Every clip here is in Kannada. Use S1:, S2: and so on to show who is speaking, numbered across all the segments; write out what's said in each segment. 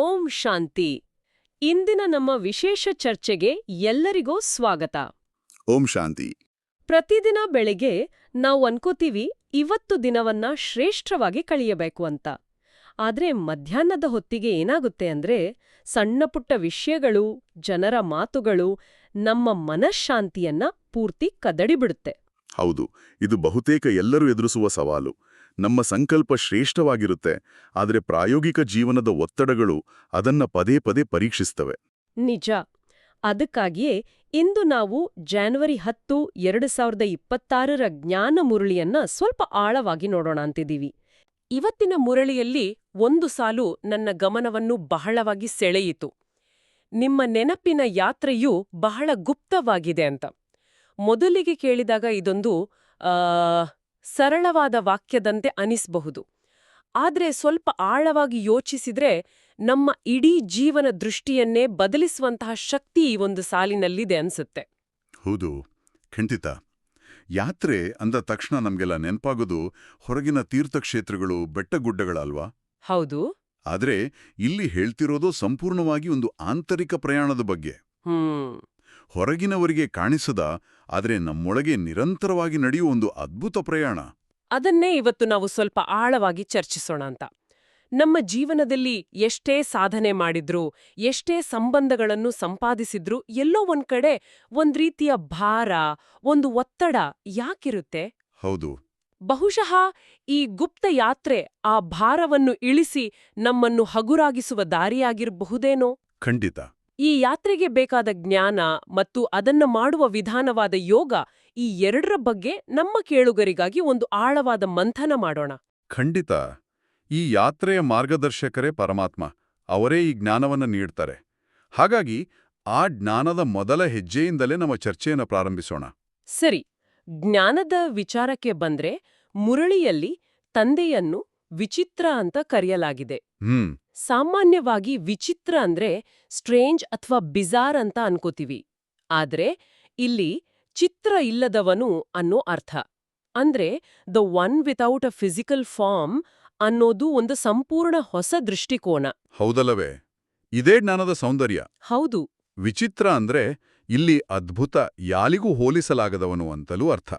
S1: ಓಂ ಶಾಂತಿ. ಇಂದಿನ ನಮ್ಮ ವಿಶೇಷ ಚರ್ಚೆಗೆ ಎಲ್ಲರಿಗೂ ಸ್ವಾಗತ.
S2: ಓಂ ಶಾಂತಿ.
S1: ಪ್ರತಿದಿನ ಬೆಳಿಗ್ಗೆ ನಾವು ಅನ್ಕೋತೀವಿ ಇವತ್ತು ದಿನವನ್ನ ಶ್ರೇಷ್ಠವಾಗಿ ಕಳೆಯಬೇಕು ಅಂತ. ಆದ್ರೆ ಮಧ್ಯಾಹ್ನದ ಹೊತ್ತಿಗೆ ಏನಾಗುತ್ತೆ ಅಂದ್ರೆ ಸಣ್ಣಪುಟ್ಟ ವಿಷಯಗಳು ಜನರ ಮಾತುಗಳು ನಮ್ಮ ಮನಃಶಾಂತಿಯನ್ನ ಪೂರ್ತಿ ಕದಡಿಬಿಡುತ್ತೆ
S2: ಹೌದು ಇದು ಬಹುತೇಕ ಎಲ್ಲರೂ ಎದುರಿಸುವ ಸವಾಲು. ನಮ್ಮ ಸಂಕಲ್ಪ ಶ್ರೇಷ್ಠವಾಗಿರುತ್ತೆ, ಆದರೆ ಪ್ರಾಯೋಗಿಕ ಜೀವನದ ಒತ್ತಡಗಳು ಅದನ್ನ ಪದೇ ಪದೇ ಪರೀಕ್ಷಿಸ್ತವೆ.
S1: ನಿಜ. ಅದಕ್ಕಾಗಿಯೇ ಇಂದು ನಾವು ಜಾನ್ವರಿ ಹತ್ತು, ಎರಡು ಸಾವಿರದ ಇಪ್ಪತ್ತಾರರ ಜ್ಞಾನ ಮುರಳಿಯನ್ನ ಸ್ವಲ್ಪ ಆಳವಾಗಿ ನೋಡೋಣ ಅಂತಿದ್ದೀವಿ. ಇವತ್ತಿನ ಮುರಳಿಯಲ್ಲಿ ಒಂದು ಸಾಲು ನನ್ನ ಗಮನವನ್ನು ಬಹಳವಾಗಿ ಸೆಳೆಯಿತು. ನಿಮ್ಮ ನೆನಪಿನ ಯಾತ್ರೆಯು ಬಹಳ ಗುಪ್ತವಾಗಿದೆ ಅಂತ. ಮೊದಲಿಗೆ ಕೇಳಿದಾಗ ಇದೊಂದು ಸರಳವಾದ ವಾಕ್ಯದಂತೆ ಅನಿಸಬಹುದು. ಆದರೆ ಸ್ವಲ್ಪ ಆಳವಾಗಿ ಯೋಚಿಸಿದ್ರೆ ನಮ್ಮ ಇಡೀ ಜೀವನ ದೃಷ್ಟಿಯನ್ನೇ ಬದಲಿಸುವಂತಹ ಶಕ್ತಿ ಈ ಒಂದು ಸಾಲಿನಲ್ಲಿದೆ ಅನ್ಸುತ್ತೆ.
S2: ಹೌದು ಖಂಡಿತ. ಯಾತ್ರೆ ಅಂದ ತಕ್ಷಣ ನಮ್ಗೆಲ್ಲ ನೆನಪಾಗೋದು ಹೊರಗಿನ ತೀರ್ಥಕ್ಷೇತ್ರಗಳು ಬೆಟ್ಟಗುಡ್ಡಗಳಲ್ವಾ
S1: ಹೌದು.
S2: ಆದ್ರೆ ಇಲ್ಲಿ ಹೇಳ್ತಿರೋದು ಸಂಪೂರ್ಣವಾಗಿ ಒಂದು ಆಂತರಿಕ ಪ್ರಯಾಣದ ಬಗ್ಗೆ.
S1: ಹ್ಮ್.
S2: ಹೊರಗಿನವರಿಗೆ ಕಾಣಿಸದ ಆದರೆ ನಮ್ಮೊಳಗೆ ನಿರಂತರವಾಗಿ ನಡೆಯುವ ಒಂದು ಅದ್ಭುತ ಪ್ರಯಾಣ.
S1: ಅದನ್ನೇ ಇವತ್ತು ನಾವು ಸ್ವಲ್ಪ ಆಳವಾಗಿ ಚರ್ಚಿಸೋಣ ಅಂತ. ನಮ್ಮ ಜೀವನದಲ್ಲಿ ಎಷ್ಟೇ ಸಾಧನೆ ಮಾಡಿದ್ರೂ ಎಷ್ಟೇ ಸಂಬಂಧಗಳನ್ನು ಸಂಪಾದಿಸಿದ್ರೂ ಎಲ್ಲೋ ಒಂದ್ ಕಡೆ ಒಂದ್ ರೀತಿಯ ಭಾರ ಒಂದು ಒತ್ತಡ ಯಾಕಿರುತ್ತೆ?
S2: ಹೌದು.
S1: ಬಹುಶಃ ಈ ಗುಪ್ತ ಯಾತ್ರೆ ಆ ಭಾರವನ್ನು ಇಳಿಸಿ ನಮ್ಮನ್ನು ಹಗುರಾಗಿಸುವ ದಾರಿಯಾಗಿರಬಹುದೇನೋ?
S2: ಖಂಡಿತ.
S1: ಈ ಯಾತ್ರೆಗೆ ಬೇಕಾದ ಜ್ಞಾನ ಮತ್ತು ಅದನ್ನ ಮಾಡುವ ವಿಧಾನವಾದ ಯೋಗ ಈ ಎರಡರ ಬಗ್ಗೆ ನಮ್ಮ ಕೇಳುಗರಿಗಾಗಿ ಒಂದು ಆಳವಾದ ಮಂಥನ ಮಾಡೋಣ.
S2: ಖಂಡಿತ. ಈ ಯಾತ್ರೆಯ ಮಾರ್ಗದರ್ಶಕರೇ ಪರಮಾತ್ಮ. ಅವರೇ ಈ ಜ್ಞಾನವನ್ನು ನೀಡ್ತಾರೆ. ಹಾಗಾಗಿ ಆ ಜ್ಞಾನದ ಮೊದಲ ಹೆಜ್ಜೆಯಿಂದಲೇ ನಮ್ಮ ಚರ್ಚೆಯನ್ನು ಪ್ರಾರಂಭಿಸೋಣ.
S1: ಸರಿ. ಜ್ಞಾನದ ವಿಚಾರಕ್ಕೆ ಬಂದ್ರೆ ಮುರಳಿಯಲ್ಲಿ ತಂದೆಯನ್ನು ವಿಚಿತ್ರ ಅಂತ ಕರೆಯಲಾಗಿದೆ.
S2: ಹ್ಮ್.
S1: ಸಾಮಾನ್ಯವಾಗಿ ವಿಚಿತ್ರ ಅಂದ್ರೆ ಸ್ಟ್ರೇಂಜ್ ಅಥವಾ ಬಿಜಾರ್ ಅಂತ ಅನ್ಕೋತೀವಿ. ಆದ್ರೆ ಇಲ್ಲಿ ಚಿತ್ರ ಇಲ್ಲದವನು ಅನ್ನೋ ಅರ್ಥ. ಅಂದ್ರೆ the one without a physical form ಅನ್ನೋದು ಒಂದು ಸಂಪೂರ್ಣ ಹೊಸ ದೃಷ್ಟಿಕೋನ.
S2: ಹೌದಲ್ಲವೇ? ಇದೇ ಜ್ಞಾನದ ಸೌಂದರ್ಯ.
S1: ಹೌದು.
S2: ವಿಚಿತ್ರ ಅಂದ್ರೆ ಇಲ್ಲಿ ಅದ್ಭುತ ಯಾಲಿಗೂ ಹೋಲಿಸಲಾಗದವನು ಅಂತಲೂ ಅರ್ಥ.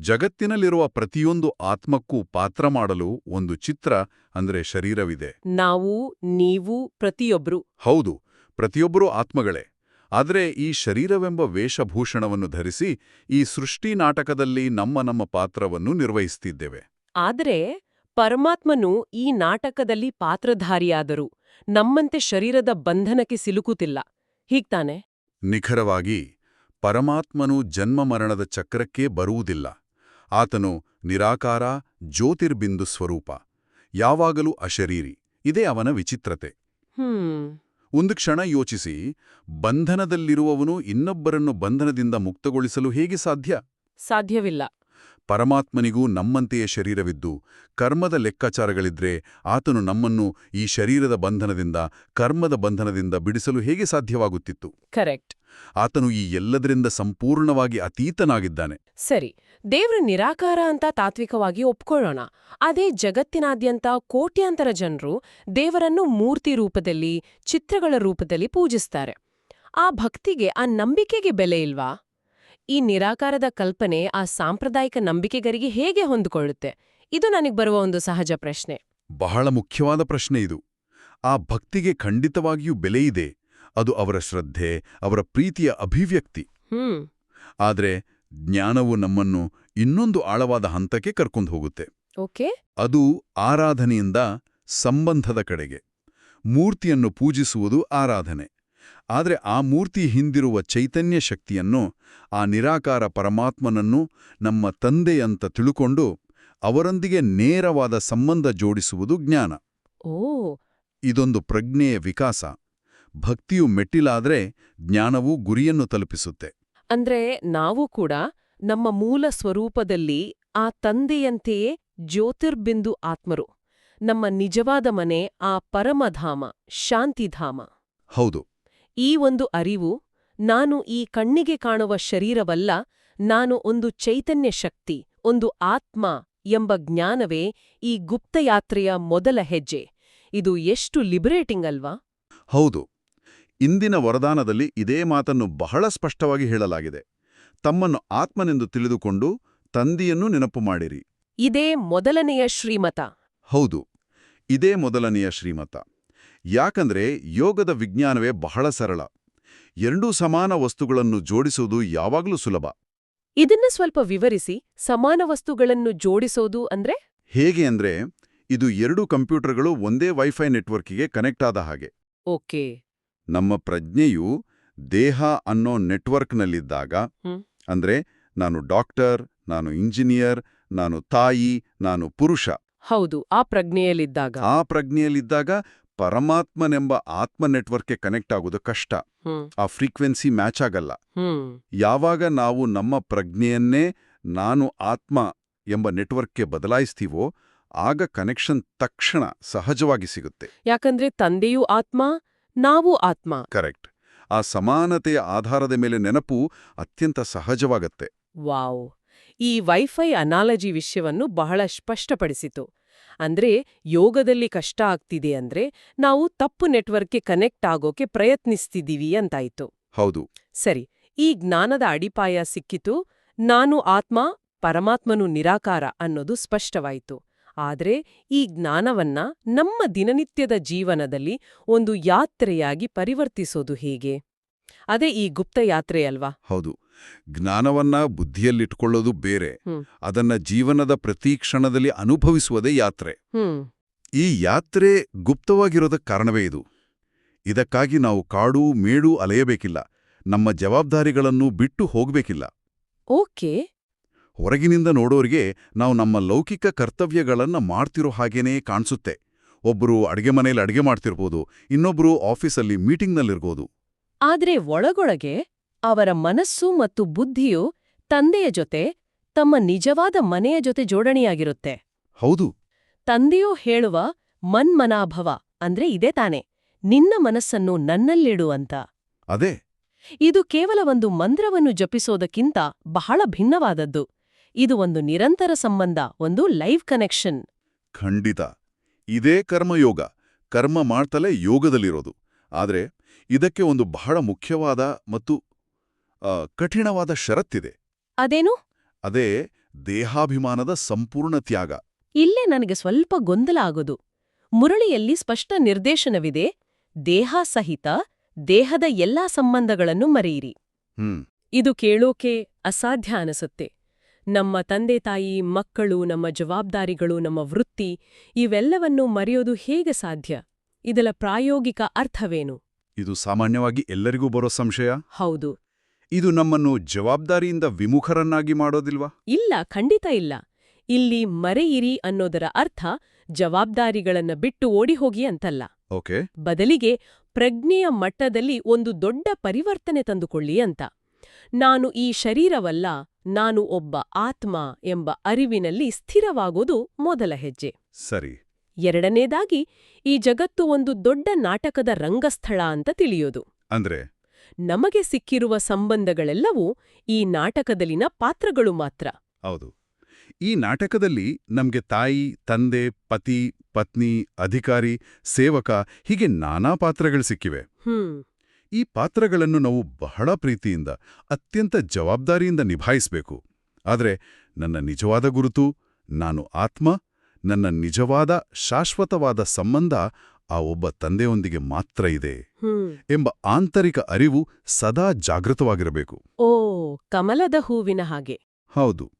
S2: ಜಗತ್ತಿನಲ್ಲಿರುವ ಪ್ರತಿಯೊಂದು ಆತ್ಮಕ್ಕೂ ಪಾತ್ರ ಮಾಡಲು ಒಂದು ಚಿತ್ರ ಅಂದ್ರೆ ಶರೀರವಿದೆ.
S1: ನಾವು ನೀವು ಪ್ರತಿಯೊಬ್ರು.
S2: ಹೌದು ಪ್ರತಿಯೊಬ್ಬರೂ ಆತ್ಮಗಳೇ. ಆದರೆ ಈ ಶರೀರವೆಂಬ ವೇಷಭೂಷಣವನ್ನು ಧರಿಸಿ ಈ ಸೃಷ್ಟಿ ನಾಟಕದಲ್ಲಿ ನಮ್ಮ ನಮ್ಮ ಪಾತ್ರವನ್ನು ನಿರ್ವಹಿಸ್ತಿದ್ದೇವೆ.
S1: ಆದರೆ ಪರಮಾತ್ಮನು ಈ ನಾಟಕದಲ್ಲಿ ಪಾತ್ರಧಾರಿಯಾದರು ನಮ್ಮಂತೆ ಶರೀರದ ಬಂಧನಕ್ಕೆ ಸಿಲುಕುತ್ತಿಲ್ಲ. ಹೀಗ್ತಾನೆ?
S2: ನಿಖರವಾಗಿ ಪರಮಾತ್ಮನು ಜನ್ಮ-ಮರಣದ ಚಕ್ರಕ್ಕೆ ಬರುವುದಿಲ್ಲ. ಆತನು ನಿರಾಕಾರ ಜ್ಯೋತಿರ್ಬಿಂದು ಸ್ವರೂಪ. ಯಾವಾಗಲೂ ಅಶರೀರಿ. ಇದೇ ಅವನ ವಿಚಿತ್ರತೆ. ಒಂದು ಕ್ಷಣ ಯೋಚಿಸಿ ಬಂಧನದಲ್ಲಿರುವವನು ಇನ್ನೊಬ್ಬರನ್ನು ಬಂಧನದಿಂದ ಮುಕ್ತಗೊಳಿಸಲು ಹೇಗೆ ಸಾಧ್ಯ?
S1: ಸಾಧ್ಯವಿಲ್ಲ.
S2: ಪರಮಾತ್ಮನಿಗೂ ನಮ್ಮಂತೆಯೇ ಶರೀರವಿದ್ದು ಕರ್ಮದ ಲೆಕ್ಕಾಚಾರಗಳಿದ್ರೆ ಆತನು ನಮ್ಮನ್ನು ಈ ಶರೀರದ ಬಂಧನದಿಂದ ಕರ್ಮದ ಬಂಧನದಿಂದ ಬಿಡಿಸಲು ಹೇಗೆ ಸಾಧ್ಯವಾಗುತ್ತಿತ್ತು?
S1: ಕರೆಕ್ಟ್.
S2: ಆತನು ಈ ಎಲ್ಲದರಿಂದ ಸಂಪೂರ್ಣವಾಗಿ ಅತೀತನಾಗಿದ್ದಾನೆ.
S1: ಸರಿ ದೇವ್ರ ನಿರಾಕಾರ ಅಂತ ತಾತ್ವಿಕವಾಗಿ ಒಪ್ಕೊಳ್ಳೋಣ. ಅದೇ ಜಗತ್ತಿನಾದ್ಯಂತ ಕೋಟ್ಯಾಂತರ ಜನರು ದೇವರನ್ನು ಮೂರ್ತಿ ರೂಪದಲ್ಲಿ ಚಿತ್ರಗಳ ರೂಪದಲ್ಲಿ ಪೂಜಿಸ್ತಾರೆ. ಆ ಭಕ್ತಿಗೆ ಆ ನಂಬಿಕೆಗೆ ಬೆಲೆ ಇಲ್ವಾ? ಈ ನಿರಾಕಾರದ ಕಲ್ಪನೆ ಆ ಸಾಂಪ್ರದಾಯಿಕ ನಂಬಿಕೆಗರಿಗೆ ಹೇಗೆ ಹೊಂದಿಕೊಳ್ಳುತ್ತೆ? ಇದು ನನಗೆ ಬರುವ ಒಂದು ಸಹಜ ಪ್ರಶ್ನೆ.
S2: ಬಹಳ ಮುಖ್ಯವಾದ ಪ್ರಶ್ನೆ ಇದು. ಆ ಭಕ್ತಿಗೆ ಖಂಡಿತವಾಗಿಯೂ ಬೆಲೆಯಿದೆ ಅದು ಅವರ ಶ್ರದ್ಧೆ ಅವರ ಪ್ರೀತಿಯ ಅಭಿವ್ಯಕ್ತಿ. ಆದರೆ ಜ್ಞಾನವು ನಮ್ಮನ್ನು ಇನ್ನೊಂದು ಆಳವಾದ ಹಂತಕ್ಕೆ ಕರ್ಕೊಂಡು ಹೋಗುತ್ತೆ.
S1: ಓಕೆ.
S2: ಅದು ಆರಾಧನೆಯಿಂದ ಸಂಬಂಧದ ಕಡೆಗೆ. ಮೂರ್ತಿಯನ್ನು ಪೂಜಿಸುವುದು ಆರಾಧನೆ. ಆದರೆ ಆ ಮೂರ್ತಿ ಹಿಂದಿರುವ ಚೈತನ್ಯ ಶಕ್ತಿಯನ್ನು ಆ ನಿರಾಕಾರ ಪರಮಾತ್ಮನನ್ನು ನಮ್ಮ ತಂದೆಯಂತ ತಿಳುಕೊಂಡು ಅವರೊಂದಿಗೆ ನೇರವಾದ ಸಂಬಂಧ ಜೋಡಿಸುವುದು ಜ್ಞಾನ.
S1: ಓ.
S2: ಇದೊಂದು ಪ್ರಜ್ಞೆಯ ವಿಕಾಸ. ಭಕ್ತಿಯು ಮೆಟ್ಟಿಲಾದ್ರೆ ಜ್ಞಾನವು ಗುರಿಯನ್ನು ತಲುಪಿಸುತ್ತೆ.
S1: ಅಂದ್ರೆ ನಾವು ಕೂಡ ನಮ್ಮ ಮೂಲ ಸ್ವರೂಪದಲ್ಲಿ ಆ ತಂದೆಯಂತೆಯೇ ಜ್ಯೋತಿರ್ಬಿಂದು ಆತ್ಮರು. ನಮ್ಮ ನಿಜವಾದ ಮನೆ ಆ ಪರಮಧಾಮ ಶಾಂತಿಧಾಮ.
S2: ಹೌದು.
S1: ಈ ಒಂದು ಅರಿವು ನಾನು ಈ ಕಣ್ಣಿಗೆ ಕಾಣುವ ಶರೀರವಲ್ಲ ನಾನು ಒಂದು ಚೈತನ್ಯ ಶಕ್ತಿ ಒಂದು ಆತ್ಮ ಎಂಬ ಜ್ಞಾನವೇ ಈ ಗುಪ್ತಯಾತ್ರೆಯ ಮೊದಲ ಹೆಜ್ಜೆ. ಇದು ಎಷ್ಟು ಲಿಬರೇಟಿಂಗ್ ಅಲ್ವಾ?
S2: ಹೌದು. ಇಂದಿನ ವರದಾನದಲ್ಲಿ ಇದೇ ಮಾತನ್ನು ಬಹಳ ಸ್ಪಷ್ಟವಾಗಿ ಹೇಳಲಾಗಿದೆ. ತಮ್ಮನ್ನು ಆತ್ಮನೆಂದು ತಿಳಿದುಕೊಂಡು ತಂದೆಯನ್ನು ನೆನಪು ಮಾಡಿರಿ.
S1: ಇದೇ ಮೊದಲನೆಯ ಶ್ರೀಮತ.
S2: ಹೌದು. ಇದೇ ಮೊದಲನೆಯ ಶ್ರೀಮತ. ಯಾಕಂದ್ರೆ ಯೋಗದ ವಿಜ್ಞಾನವೇ ಬಹಳ ಸರಳ. ಎರಡೂ ಸಮಾನ ವಸ್ತುಗಳನ್ನು ಜೋಡಿಸುವುದು ಯಾವಾಗಲೂ ಸುಲಭ.
S1: ಇದನ್ನು ಸ್ವಲ್ಪ ವಿವರಿಸಿ ಸಮಾನ ವಸ್ತುಗಳನ್ನು ಜೋಡಿಸೋದು ಅಂದ್ರೆ?
S2: ಹೇಗೆ ಅಂದ್ರೆ ಇದು ಎರಡು ಕಂಪ್ಯೂಟರ್ಗಳು ಒಂದೇ ವೈಫೈ ನೆಟ್ವರ್ಕಿಗೆ ಕನೆಕ್ಟ್ ಆದ ಹಾಗೆ.
S1: ಓಕೆ.
S2: ನಮ್ಮ ಪ್ರಜ್ಞೆಯು ದೇಹ ಅನ್ನೋ ನೆಟ್ವರ್ಕ್ನಲ್ಲಿದ್ದಾಗ. ಅಂದ್ರೆ ನಾನು ಡಾಕ್ಟರ್ ನಾನು ಇಂಜಿನಿಯರ್ ನಾನು ತಾಯಿ ನಾನು ಪುರುಷ.
S1: ಹೌದು ಆ ಪ್ರಜ್ಞೆಯಲ್ಲಿದ್ದಾಗ.
S2: ಆ ಪ್ರಜ್ಞೆಯಲ್ಲಿದ್ದಾಗ ಪರಮಾತ್ಮನೆಂಬ ಆತ್ಮ ನೆಟ್ವರ್ಕ್ಗೆ ಕನೆಕ್ಟ್ ಆಗೋದು ಕಷ್ಟ. ಆ ಫ್ರೀಕ್ವೆನ್ಸಿ ಮ್ಯಾಚ್ ಆಗಲ್ಲ. ಯಾವಾಗ ನಾವು ನಮ್ಮ ಪ್ರಜ್ಞೆಯನ್ನೇ ನಾನು ಆತ್ಮ ಎಂಬ ನೆಟ್ವರ್ಕ್ಗೆ ಬದಲಾಯಿಸ್ತೀವೋ ಆಗ ಕನೆಕ್ಷನ್ ತಕ್ಷಣ ಸಹಜವಾಗಿ ಸಿಗುತ್ತೆ.
S1: ಯಾಕಂದ್ರೆ ತಂದೆಯೂ ಆತ್ಮ ನಾವು ಆತ್ಮ.
S2: ಕರೆಕ್ಟ್ ಆ ಸಮಾನತೆಯ ಆಧಾರದ ಮೇಲೆ ನೆನಪು ಅತ್ಯಂತ ಸಹಜವಾಗತ್ತೆ.
S1: ವಾವ್. ಈ ವೈಫೈ ಅನಾಲಜಿ ವಿಷಯವನ್ನು ಬಹಳ ಸ್ಪಷ್ಟಪಡಿಸಿತು. ಅಂದ್ರೆ ಯೋಗದಲ್ಲಿ ಕಷ್ಟ ಆಗ್ತಿದೆ ಅಂದ್ರೆ ನಾವು ತಪ್ಪು ನೆಟ್ವರ್ಕ್ಗೆ ಕನೆಕ್ಟ್ ಆಗೋಕೆ ಪ್ರಯತ್ನಿಸ್ತಿದೀವಿ ಅಂತಾಯ್ತು.
S2: ಹೌದು.
S1: ಸರಿ ಈ ಜ್ಞಾನದ ಅಡಿಪಾಯ ಸಿಕ್ಕಿತು. ನಾನು ಆತ್ಮ ಪರಮಾತ್ಮನು ನಿರಾಕಾರ ಅನ್ನೋದು ಸ್ಪಷ್ಟವಾಯಿತು. ಆದರೆ ಈ ಜ್ಞಾನವನ್ನ ನಮ್ಮ ದಿನನಿತ್ಯದ ಜೀವನದಲ್ಲಿ ಒಂದು ಯಾತ್ರೆಯಾಗಿ ಪರಿವರ್ತಿಸೋದು ಹೇಗೆ? ಅದೇ ಈ ಗುಪ್ತ ಯಾತ್ರೆ ಅಲ್ವಾ?
S2: ಹೌದು. ಜ್ಞಾನವನ್ನ ಬುದ್ಧಿಯಲ್ಲಿಟ್ಕೊಳ್ಳೋದು ಬೇರೆ. ಅದನ್ನ ಜೀವನದ ಪ್ರತಿ ಕ್ಷಣದಲ್ಲಿ ಅನುಭವಿಸುವುದೇ ಯಾತ್ರೆ. ಈ ಯಾತ್ರೆ ಗುಪ್ತವಾಗಿರೋದಕ್ಕೆ ಕಾರಣವೇ ಇದು. ಇದಕ್ಕಾಗಿ ನಾವು ಕಾಡು ಮೇಡು ಅಲೆಯಬೇಕಿಲ್ಲ. ನಮ್ಮ ಜವಾಬ್ದಾರಿಗಳನ್ನು ಬಿಟ್ಟು ಹೋಗಬೇಕಿಲ್ಲ.
S1: ಓಕೆ.
S2: ಹೊರಗಿನಿಂದ ನೋಡೋರಿಗೆ ನಾವು ನಮ್ಮ ಲೌಕಿಕ ಕರ್ತವ್ಯಗಳನ್ನ ಮಾಡ್ತಿರೋ ಹಾಗೇನೇ ಕಾಣಿಸುತ್ತೆ. ಒಬ್ಬರು ಅಡಿಗೆ ಮನೆಯಲ್ಲಿ ಅಡಿಗೆ ಮಾಡ್ತಿರ್ಬೋದು ಇನ್ನೊಬ್ರು ಆಫೀಸಲ್ಲಿ ಮೀಟಿಂಗ್ನಲ್ಲಿರ್ಬೋದು.
S1: ಆದರೆ ಒಳಗೊಳಗೆ ಅವರ ಮನಸ್ಸು ಮತ್ತು ಬುದ್ಧಿಯು ತಂದೆಯ ಜೊತೆ ತಮ್ಮ ನಿಜವಾದ ಮನೆಯ ಜೊತೆ ಜೋಡಣೆಯಾಗಿರುತ್ತೆ.
S2: ಹೌದು.
S1: ತಂದೆಯೂ ಹೇಳುವ ಮನ್ಮನಾಭವ ಅಂದ್ರೆ ಇದೇ ತಾನೆ ನಿನ್ನ ಮನಸ್ಸನ್ನು ನನ್ನಲ್ಲಿಡು ಅಂತ.
S2: ಅದೇ.
S1: ಇದು ಕೇವಲ ಒಂದು ಮಂತ್ರವನ್ನು ಜಪಿಸೋದಕ್ಕಿಂತ ಬಹಳ ಭಿನ್ನವಾದದ್ದು. ಇದು ಒಂದು ನಿರಂತರ ಸಂಬಂಧ ಒಂದು ಲೈವ್ ಕನೆಕ್ಷನ್.
S2: ಖಂಡಿತ. ಇದೇ ಕರ್ಮಯೋಗ. ಕರ್ಮ ಮಾಡ್ತಲೇ ಯೋಗದಲ್ಲಿರೋದು. ಆದರೆ ಇದಕ್ಕೆ ಒಂದು ಬಹಳ ಮುಖ್ಯವಾದ ಮತ್ತು ಕಠಿಣವಾದ ಷರತ್ತಿದೆ.
S1: ಅದೇನು?
S2: ಅದೇ ದೇಹಾಭಿಮಾನದ ಸಂಪೂರ್ಣ ತ್ಯಾಗ.
S1: ಇಲ್ಲೇ ನನಗೆ ಸ್ವಲ್ಪ ಗೊಂದಲ ಆಗೋದು. ಮುರಳಿಯಲ್ಲಿ ಸ್ಪಷ್ಟ ನಿರ್ದೇಶನವಿದೆ ದೇಹ ಸಹಿತ ದೇಹದ ಎಲ್ಲಾ ಸಂಬಂಧಗಳನ್ನು ಮರೆಯಿರಿ. ಇದು ಕೇಳೋಕೆ ಅಸಾಧ್ಯ ಅನಿಸುತ್ತೆ. ನಮ್ಮ ತಂದೆ ತಾಯಿ ಮಕ್ಕಳು ನಮ್ಮ ಜವಾಬ್ದಾರಿಗಳು ನಮ್ಮ ವೃತ್ತಿ ಇವೆಲ್ಲವನ್ನೂ ಮರೆಯೋದು ಹೇಗೆ ಸಾಧ್ಯ? ಇದರ ಪ್ರಾಯೋಗಿಕ ಅರ್ಥವೇನು?
S2: ಇದು ಸಾಮಾನ್ಯವಾಗಿ ಎಲ್ಲರಿಗೂ ಬರೋ ಸಂಶಯ.
S1: ಹೌದು.
S2: ಇದು ನಮ್ಮನ್ನು ಜವಾಬ್ದಾರಿಯಿಂದ ವಿಮುಖರನ್ನಾಗಿ ಮಾಡೋದಿಲ್ವಾ?
S1: ಇಲ್ಲ ಖಂಡಿತ ಇಲ್ಲ. ಇಲ್ಲಿ ಮರೆಯಿರಿ ಅನ್ನೋದರ ಅರ್ಥ ಜವಾಬ್ದಾರಿಗಳನ್ನ ಬಿಟ್ಟು ಓಡಿಹೋಗಿ ಅಂತಲ್ಲ.
S2: ಓಕೆ.
S1: ಬದಲಿಗೆ ಪ್ರಜ್ಞೆಯ ಮಟ್ಟದಲ್ಲಿ ಒಂದು ದೊಡ್ಡ ಪರಿವರ್ತನೆ ತಂದುಕೊಳ್ಳಿ ಅಂತ. ನಾನು ಈ ಶರೀರವಲ್ಲ ನಾನು ಒಬ್ಬ ಆತ್ಮ ಎಂಬ ಅರಿವಿನಲ್ಲಿ ಸ್ಥಿರವಾಗೋದು ಮೊದಲ ಹೆಜ್ಜೆ.
S2: ಸರಿ.
S1: ಎರಡನೇದಾಗಿ ಈ ಜಗತ್ತು ಒಂದು ದೊಡ್ಡ ನಾಟಕದ ರಂಗಸ್ಥಳ ಅಂತ ತಿಳಿಯೋದು.
S2: ಅಂದ್ರೆ?
S1: ನಮಗೆ ಸಿಕ್ಕಿರುವ ಸಂಬಂಧಗಳೆಲ್ಲವೂ ಈ ನಾಟಕದಲ್ಲಿನ ಪಾತ್ರಗಳು ಮಾತ್ರ.
S2: ಹೌದು. ಈ ನಾಟಕದಲ್ಲಿ ನಮಗೆ ತಾಯಿ ತಂದೆ ಪತಿ ಪತ್ನಿ ಅಧಿಕಾರಿ ಸೇವಕ ಹೀಗೆ ನಾನಾ ಪಾತ್ರಗಳು ಸಿಕ್ಕಿವೆ. ಈ ಪಾತ್ರಗಳನ್ನು ನಾವು ಬಹಳ ಪ್ರೀತಿಯಿಂದ ಅತ್ಯಂತ ಜವಾಬ್ದಾರಿಯಿಂದ ನಿಭಾಯಿಸಬೇಕು. ಆದರೆ ನನ್ನ ನಿಜವಾದ ಗುರುತು ನಾನು ಆತ್ಮ ನನ್ನ ನಿಜವಾದ ಶಾಶ್ವತವಾದ ಸಂಬಂಧ ಆ ಒಬ್ಬ ತಂದೆಯೊಂದಿಗೆ ಮಾತ್ರ ಇದೆ ಎಂಬ ಆಂತರಿಕ ಅರಿವು ಸದಾ ಜಾಗೃತವಾಗಿರಬೇಕು.
S1: ಓ ಕಮಲದ ಹೂವಿನ ಹಾಗೆ.
S2: ಹೌದು.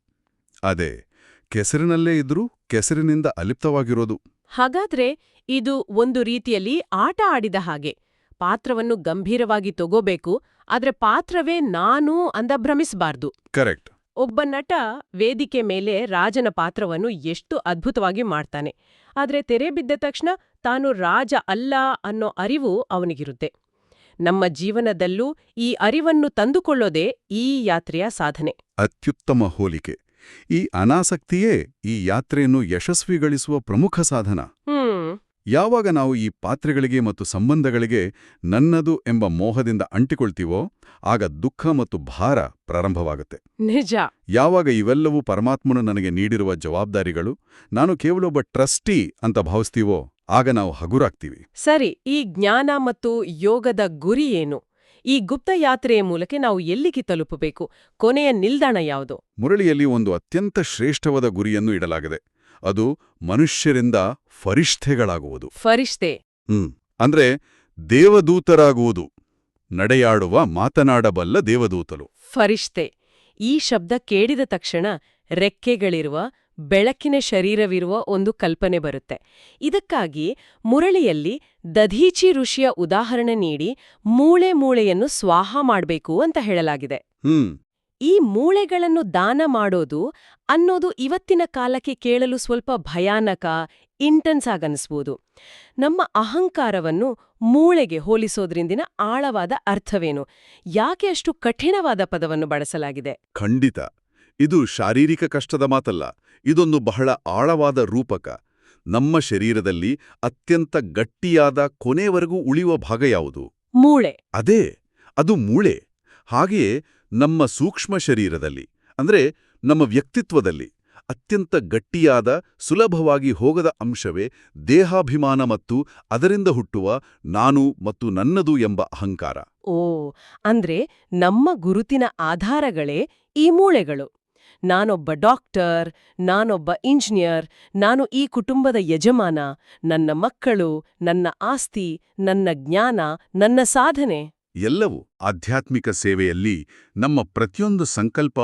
S2: ಅದೇ ಕೆಸರಿನಲ್ಲೇ ಇದ್ರೂ ಕೆಸರಿನಿಂದ ಅಲಿಪ್ತವಾಗಿರೋದು.
S1: ಹಾಗಾದ್ರೆ ಇದು ಒಂದು ರೀತಿಯಲ್ಲಿ ಆಟ ಆಡಿದ ಹಾಗೆ. ಪಾತ್ರವನ್ನು ಗಂಭೀರವಾಗಿ ತಗೋಬೇಕು ಆದ್ರೆ ಪಾತ್ರವೇ ನಾನು ಅಂದ ಭ್ರಮಿಸಬಾರ್ದು.
S2: ಕರೆಕ್ಟ್.
S1: ಒಬ್ಬ ನಟ ವೇದಿಕೆ ಮೇಲೆ ರಾಜನ ಪಾತ್ರವನ್ನು ಎಷ್ಟು ಅದ್ಭುತವಾಗಿ ಮಾಡ್ತಾನೆ. ಆದರೆ ತೆರೆ ಬಿದ್ದ ತಕ್ಷಣ ತಾನು ರಾಜ ಅಲ್ಲ ಅನ್ನೋ ಅರಿವು ಅವನಿಗಿರುತ್ತೆ. ನಮ್ಮ ಜೀವನದಲ್ಲೂ ಈ ಅರಿವನ್ನು ತಂದುಕೊಳ್ಳೋದೇ ಈ ಯಾತ್ರೆಯ ಸಾಧನೆ.
S2: ಅತ್ಯುತ್ತಮ ಹೋಲಿಕೆ. ಈ ಅನಾಸಕ್ತಿಯೇ ಈ ಯಾತ್ರೆಯನ್ನು ಯಶಸ್ವಿಗೊಳಿಸುವ ಪ್ರಮುಖ ಸಾಧನ.
S1: ಹ್ಮ್.
S2: ಯಾವಾಗ ನಾವು ಈ ಪಾತ್ರೆಗಳಿಗೆ ಮತ್ತು ಸಂಬಂಧಗಳಿಗೆ ನನ್ನದು ಎಂಬ ಮೋಹದಿಂದ ಅಂಟಿಕೊಳ್ತೀವೋ ಆಗ ದುಃಖ ಮತ್ತು ಭಾರ ಪ್ರಾರಂಭವಾಗುತ್ತೆ.
S1: ನಿಜ.
S2: ಯಾವಾಗ ಇವೆಲ್ಲವೂ ಪರಮಾತ್ಮನು ನನಗೆ ನೀಡಿರುವ ಜವಾಬ್ದಾರಿಗಳು ನಾನು ಕೇವಲ ಒಬ್ಬ ಟ್ರಸ್ಟಿ ಅಂತ ಭಾವಿಸ್ತೀವೋ ಆಗ ನಾವು ಹಗುರಾಗ್ತೀವಿ.
S1: ಸರಿ ಈ ಜ್ಞಾನ ಮತ್ತು ಯೋಗದ ಗುರಿ ಏನು? ಈ ಗುಪ್ತ ಯಾತ್ರೆಯ ಮೂಲಕ ನಾವು ಎಲ್ಲಿಗೆ ತಲುಪಬೇಕು? ಕೊನೆಯ ನಿಲ್ದಾಣ ಯಾವುದು?
S2: ಮುರಳಿಯಲ್ಲಿ ಒಂದು ಅತ್ಯಂತ ಶ್ರೇಷ್ಠವಾದ ಗುರಿಯನ್ನು ಇಡಲಾಗಿದೆ. ಅದು ಮನುಷ್ಯರಿಂದ ಫರಿಷ್ಠೆಗಳಾಗುವುದು.
S1: ಫರಿಷ್ಠೆ.
S2: ಹ್ಮ್. ಅಂದ್ರೆ ದೇವದೂತರಾಗುವುದು. ನಡೆಯಾಡುವ ಮಾತನಾಡಬಲ್ಲ ದೇವದೂತಲು
S1: ಫರಿಷ್ಠೆ. ಈ ಶಬ್ದ ಕೇಳಿದ ತಕ್ಷಣ ರೆಕ್ಕೆಗಳಿರುವ ಬೆಳಕಿನ ಶರೀರವಿರುವ ಒಂದು ಕಲ್ಪನೆ ಬರುತ್ತೆ. ಇದಕ್ಕಾಗಿ ಮುರಳಿಯಲ್ಲಿ ದಧೀಚಿ ಋಷಿಯ ಉದಾಹರಣೆ ನೀಡಿ ಮೂಳೆ ಮೂಳೆಯನ್ನು ಸ್ವಾಹ ಮಾಡಬೇಕು ಅಂತ ಹೇಳಲಾಗಿದೆ.
S2: ಹ್ಮ್.
S1: ಈ ಮೂಳೆಗಳನ್ನು ದಾನ ಮಾಡೋದು ಅನ್ನೋದು ಇವತ್ತಿನ ಕಾಲಕ್ಕೆ ಕೇಳಲು ಸ್ವಲ್ಪ ಭಯಾನಕ ಇಂಟೆನ್ಸ್ ಆಗನಿಸ್ಬೋದು. ನಮ್ಮ ಅಹಂಕಾರವನ್ನು ಮೂಳೆಗೆ ಹೋಲಿಸೋದ್ರಿಂದಿನ ಆಳವಾದ ಅರ್ಥವೇನು? ಯಾಕೆ ಅಷ್ಟು ಕಠಿಣವಾದ ಪದವನ್ನು ಬಳಸಲಾಗಿದೆ?
S2: ಖಂಡಿತ. ಇದು ಶಾರೀರಿಕ ಕಷ್ಟದ ಮಾತಲ್ಲ ಇದೊಂದು ಬಹಳ ಆಳವಾದ ರೂಪಕ. ನಮ್ಮ ಶರೀರದಲ್ಲಿ ಅತ್ಯಂತ ಗಟ್ಟಿಯಾದ ಕೊನೆವರೆಗೂ ಉಳಿಯುವ ಭಾಗ ಯಾವುದು?
S1: ಮೂಳೆ.
S2: ಅದೇ ಅದು ಮೂಳೆ. ಹಾಗೆಯೇ ನಮ್ಮ ಸೂಕ್ಷ್ಮ ಶರೀರದಲ್ಲಿ, ಅಂದ್ರೆ ನಮ್ಮ ವ್ಯಕ್ತಿತ್ವದಲ್ಲಿ ಅತ್ಯಂತ ಗಟ್ಟಿಯಾದ, ಸುಲಭವಾಗಿ ಹೋಗದ ಅಂಶವೇ ದೇಹಾಭಿಮಾನ ಮತ್ತು ಅದರಿಂದ ಹುಟ್ಟುವ ನಾನು ಮತ್ತು ನನ್ನದು ಎಂಬ ಅಹಂಕಾರ.
S1: ಓ, ಅಂದ್ರೆ ನಮ್ಮ ಗುರುತಿನ ಆಧಾರಗಳೇ ಈ ಮೂಳೆಗಳು. ನಾನೊಬ್ಬ ಡಾಕ್ಟರ್, ನಾನೊಬ್ಬ ಇಂಜಿನಿಯರ್, ನಾನು ಈ ಕುಟುಂಬದ ಯಜಮಾನ, ನನ್ನ ಮಕ್ಕಳು, ನನ್ನ ಆಸ್ತಿ, ನನ್ನ ಜ್ಞಾನ, ನನ್ನ ಸಾಧನೆ.
S2: ಎಲ್ಲವೂ ಆಧ್ಯಾತ್ಮಿಕ ಸೇವೆಯಲ್ಲಿ ನಮ್ಮ ಪ್ರತಿಯೊಂದು ಸಂಕಲ್ಪ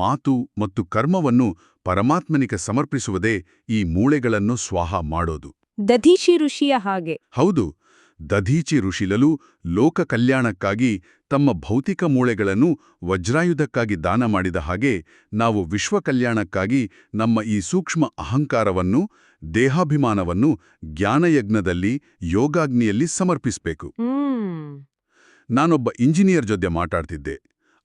S2: ಮಾತು ಮತ್ತು ಕರ್ಮವನ್ನು ಪರಮಾತ್ಮನಿಗೆ ಸಮರ್ಪಿಸುವುದೇ ಈ ಮೂಳೆಗಳನ್ನು ಸ್ವಾಹ ಮಾಡೋದು.
S1: ದಧೀಚಿ ಋಷಿಯ ಹಾಗೆ.
S2: ಹೌದು ದಧೀಚಿ ಋಷಿಲಲು ಲೋಕ ಕಲ್ಯಾಣಕ್ಕಾಗಿ ತಮ್ಮ ಭೌತಿಕ ಮೂಳೆಗಳನ್ನು ವಜ್ರಾಯುಧಕ್ಕಾಗಿ ದಾನ ಮಾಡಿದ ಹಾಗೆ ನಾವು ವಿಶ್ವ ಕಲ್ಯಾಣಕ್ಕಾಗಿ ನಮ್ಮ ಈ ಸೂಕ್ಷ್ಮ ಅಹಂಕಾರವನ್ನು ದೇಹಾಭಿಮಾನವನ್ನು ಜ್ಞಾನಯಜ್ಞದಲ್ಲಿ ಯೋಗಾಗ್ನಿಯಲ್ಲಿ ಸಮರ್ಪಿಸಬೇಕು. ನಾನೊಬ್ಬ ಇಂಜಿನಿಯರ್ ಜೊತೆ ಮಾತಾಡ್ತಿದ್ದೆ.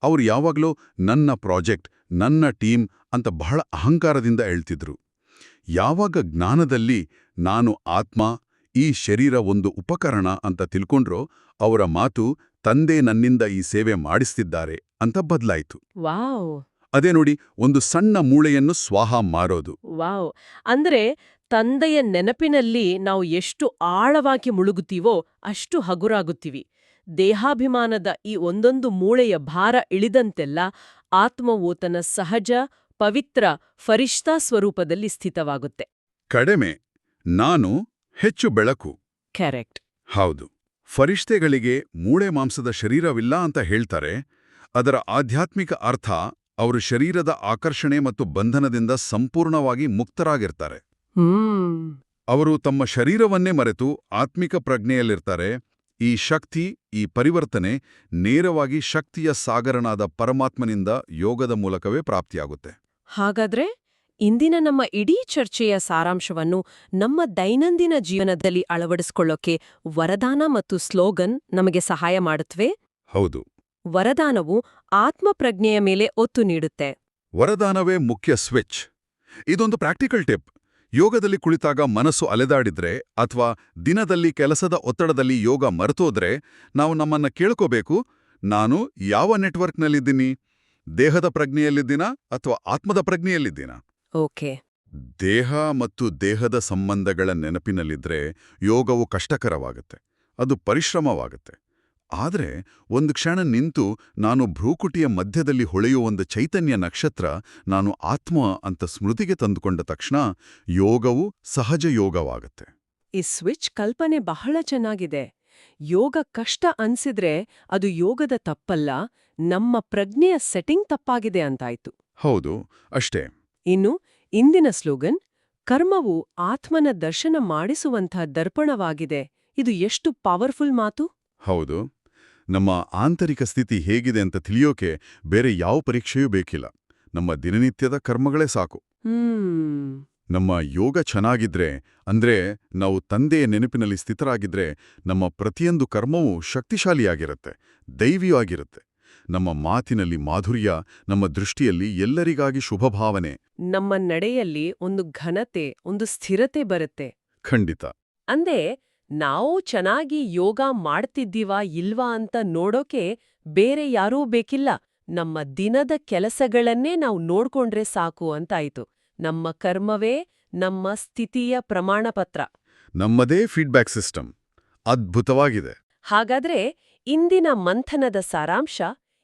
S2: ಅವರು ಯಾವಾಗಲೂ ನನ್ನ ಪ್ರಾಜೆಕ್ಟ್ ನನ್ನ ಟೀಮ್ ಅಂತ ಬಹಳ ಅಹಂಕಾರದಿಂದ ಹೇಳ್ತಿದ್ರು. ಯಾವಾಗ ಜ್ಞಾನದಲ್ಲಿ ನಾನು ಆತ್ಮ ಈ ಶರೀರ ಒಂದು ಉಪಕರಣ ಅಂತ ತಿಳ್ಕೊಂಡ್ರೋ ಅವರ ಮಾತು ತಂದೆ ನನ್ನಿಂದ ಈ ಸೇವೆ ಮಾಡಿಸ್ತಿದ್ದಾರೆ ಅಂತ ಬದಲಾಯಿತು.
S1: ವಾವ್!
S2: ಅದೇ ನೋಡಿ ಒಂದು ಸಣ್ಣ ಮೂಳೆಯನ್ನು ಸ್ವಾಹ ಮಾರೋದು.
S1: ವಾವ್! ಅಂದ್ರೆ ತಂದೆಯ ನೆನಪಿನಲ್ಲಿ ನಾವು ಎಷ್ಟು ಆಳವಾಗಿ ಮುಳುಗುತ್ತೀವೋ ಅಷ್ಟು ಹಗುರಾಗುತ್ತೀವಿ. ದೇಹಾಭಿಮಾನದ ಈ ಒಂದೊಂದು ಮೂಳೆಯ ಭಾರ ಇಳಿದಂತೆಲ್ಲ ಆತ್ಮವು ತನ್ನ ಸಹಜ ಪವಿತ್ರ ಫರಿಷ್ಠಾ ಸ್ವರೂಪದಲ್ಲಿ ಸ್ಥಿತವಾಗುತ್ತೆ.
S2: ಕಡಿಮೆ ನಾನು ಹೆಚ್ಚು ಬೆಳಕು.
S1: ಕರೆಕ್ಟ್.
S2: ಹೌದು ಫರಿಷ್ಠೆಗಳಿಗೆ ಮೂಳೆ ಮಾಂಸದ ಶರೀರವಿಲ್ಲ ಅಂತ ಹೇಳ್ತಾರೆ ಅದರ ಆಧ್ಯಾತ್ಮಿಕ ಅರ್ಥ ಅವರು ಶರೀರದ ಆಕರ್ಷಣೆ ಮತ್ತು ಬಂಧನದಿಂದ ಸಂಪೂರ್ಣವಾಗಿ ಮುಕ್ತರಾಗಿರ್ತಾರೆ. ಅವರು ತಮ್ಮ ಶರೀರವನ್ನೇ ಮರೆತು ಆತ್ಮಿಕ ಪ್ರಜ್ಞೆಯಲ್ಲಿರ್ತಾರೆ ಈ ಶಕ್ತಿ ಈ ಪರಿವರ್ತನೆ ನೇರವಾಗಿ ಶಕ್ತಿಯ ಸಾಗರನಾದ ಪರಮಾತ್ಮನಿಂದ ಯೋಗದ ಮೂಲಕವೇ ಪ್ರಾಪ್ತಿಯಾಗುತ್ತೆ.
S1: ಹಾಗಾದ್ರೆ ಇಂದಿನ ನಮ್ಮ ಇಡೀ ಚರ್ಚೆಯ ಸಾರಾಂಶವನ್ನು ನಮ್ಮ ದೈನಂದಿನ ಜೀವನದಲ್ಲಿ ಅಳವಡಿಸಿಕೊಳ್ಳೋಕೆ ವರದಾನ ಮತ್ತು ಸ್ಲೋಗನ್ ನಮಗೆ ಸಹಾಯ ಮಾಡುತ್ತವೆ
S2: ಹೌದು.
S1: ವರದಾನವು ಆತ್ಮಪ್ರಜ್ಞೆಯ ಮೇಲೆ ಒತ್ತು ನೀಡುತ್ತೆ.
S2: ವರದಾನವೇ ಮುಖ್ಯ ಸ್ವಿಚ್. ಇದೊಂದು ಪ್ರಾಕ್ಟಿಕಲ್ ಟಿಪ್. ಯೋಗದಲ್ಲಿ ಕುಳಿತಾಗ ಮನಸ್ಸು ಅಲೆದಾಡಿದ್ರೆ ಅಥವಾ ದಿನದಲ್ಲಿ ಕೆಲಸದ ಒತ್ತಡದಲ್ಲಿ ಯೋಗ ಮರೆತೋದ್ರೆ ನಾವು ನಮ್ಮನ್ನ ಕೇಳ್ಕೋಬೇಕು ನಾನು ಯಾವ ನೆಟ್ವರ್ಕ್ನಲ್ಲಿದ್ದೀನಿ? ದೇಹದ ಪ್ರಜ್ಞೆಯಲ್ಲಿದ್ದೀನಾ ಅಥವಾ ಆತ್ಮದ ಪ್ರಜ್ಞೆಯಲ್ಲಿದ್ದೀನಾ?
S1: ಓಕೆ.
S2: ದೇಹ ಮತ್ತು ದೇಹದ ಸಂಬಂಧಗಳ ನೆನಪಿನಲ್ಲಿದ್ರೆ ಯೋಗವು ಕಷ್ಟಕರವಾಗುತ್ತೆ ಅದು ಪರಿಶ್ರಮವಾಗುತ್ತೆ. ಆದರೆ ಒಂದು ಕ್ಷಣ ನಿಂತು ನಾನು ಭ್ರೂಕುಟಿಯ ಮಧ್ಯದಲ್ಲಿ ಹೊಳೆಯುವ ಒಂದು ಚೈತನ್ಯ ನಕ್ಷತ್ರ ನಾನು ಆತ್ಮ ಅಂತ ಸ್ಮೃತಿಗೆ ತಂದುಕೊಂಡ ತಕ್ಷಣ ಯೋಗವು ಸಹಜ ಯೋಗವಾಗುತ್ತೆ.
S1: ಈ ಸ್ವಿಚ್ ಕಲ್ಪನೆ ಬಹಳ ಚೆನ್ನಾಗಿದೆ. ಯೋಗ ಕಷ್ಟ ಅನ್ಸಿದ್ರೆ ಅದು ಯೋಗದ ತಪ್ಪಲ್ಲ ನಮ್ಮ ಪ್ರಜ್ಞೆಯ ಸೆಟ್ಟಿಂಗ್ ತಪ್ಪಾಗಿದೆ ಅಂತಾಯ್ತು.
S2: ಹೌದು ಅಷ್ಟೇ.
S1: ಇನ್ನು ಇಂದಿನ ಸ್ಲೋಗನ್ ಕರ್ಮವು ಆತ್ಮನ ದರ್ಶನ ಮಾಡಿಸುವಂಥ ದರ್ಪಣವಾಗಿದೆ. ಇದು ಎಷ್ಟು ಪವರ್ಫುಲ್ ಮಾತು?
S2: ಹೌದು. ನಮ್ಮ ಆಂತರಿಕ ಸ್ಥಿತಿ ಹೇಗಿದೆ ಅಂತ ತಿಳಿಯೋಕೆ ಬೇರೆ ಯಾವ ಪರೀಕ್ಷೆಯೂ ಬೇಕಿಲ್ಲ. ನಮ್ಮ ದಿನನಿತ್ಯದ ಕರ್ಮಗಳೇ ಸಾಕು. ನಮ್ಮ ಯೋಗ ಚೆನ್ನಾಗಿದ್ರೆ ಅಂದ್ರೆ ನಾವು ತಂದೆಯ ನೆನಪಿನಲ್ಲಿ ಸ್ಥಿತರಾಗಿದ್ರೆ ನಮ್ಮ ಪ್ರತಿಯೊಂದು ಕರ್ಮವೂ ಶಕ್ತಿಶಾಲಿಯಾಗಿರುತ್ತೆ ದೈವಿಯಾಗಿರುತ್ತೆ ನಮ್ಮ ಮಾತಿನಲ್ಲಿ ಮಾಧುರ್ಯ ನಮ್ಮ ದೃಷ್ಟಿಯಲ್ಲಿ ಎಲ್ಲರಿಗಾಗಿ ಶುಭಭಾವನೆ.
S1: ನಮ್ಮ ನಡೆಯಲ್ಲಿ ಒಂದು ಘನತೆ ಒಂದು ಸ್ಥಿರತೆ ಬರುತ್ತೆ.
S2: ಖಂಡಿತ.
S1: ಅಂದೆ ನಾವು ಚೆನ್ನಾಗಿ ಯೋಗ ಮಾಡ್ತಿದ್ದೀವಾ ಇಲ್ವಾ ಅಂತ ನೋಡೋಕೆ ಬೇರೆ ಯಾರೂ ಬೇಕಿಲ್ಲ. ನಮ್ಮ ದಿನದ ಕೆಲಸಗಳನ್ನೇ ನಾವು ನೋಡ್ಕೊಂಡ್ರೆ ಸಾಕು ಅಂತಾಯ್ತು. ನಮ್ಮ ಕರ್ಮವೇ ನಮ್ಮ ಸ್ಥಿತಿಯ ಪ್ರಮಾಣಪತ್ರ.
S2: ನಮ್ಮದೇ ಫೀಡ್ಬ್ಯಾಕ್ ಸಿಸ್ಟಮ್. ಅದ್ಭುತವಾಗಿದೆ.
S1: ಹಾಗಾದ್ರೆ ಇಂದಿನ ಮಂಥನದ ಸಾರಾಂಶ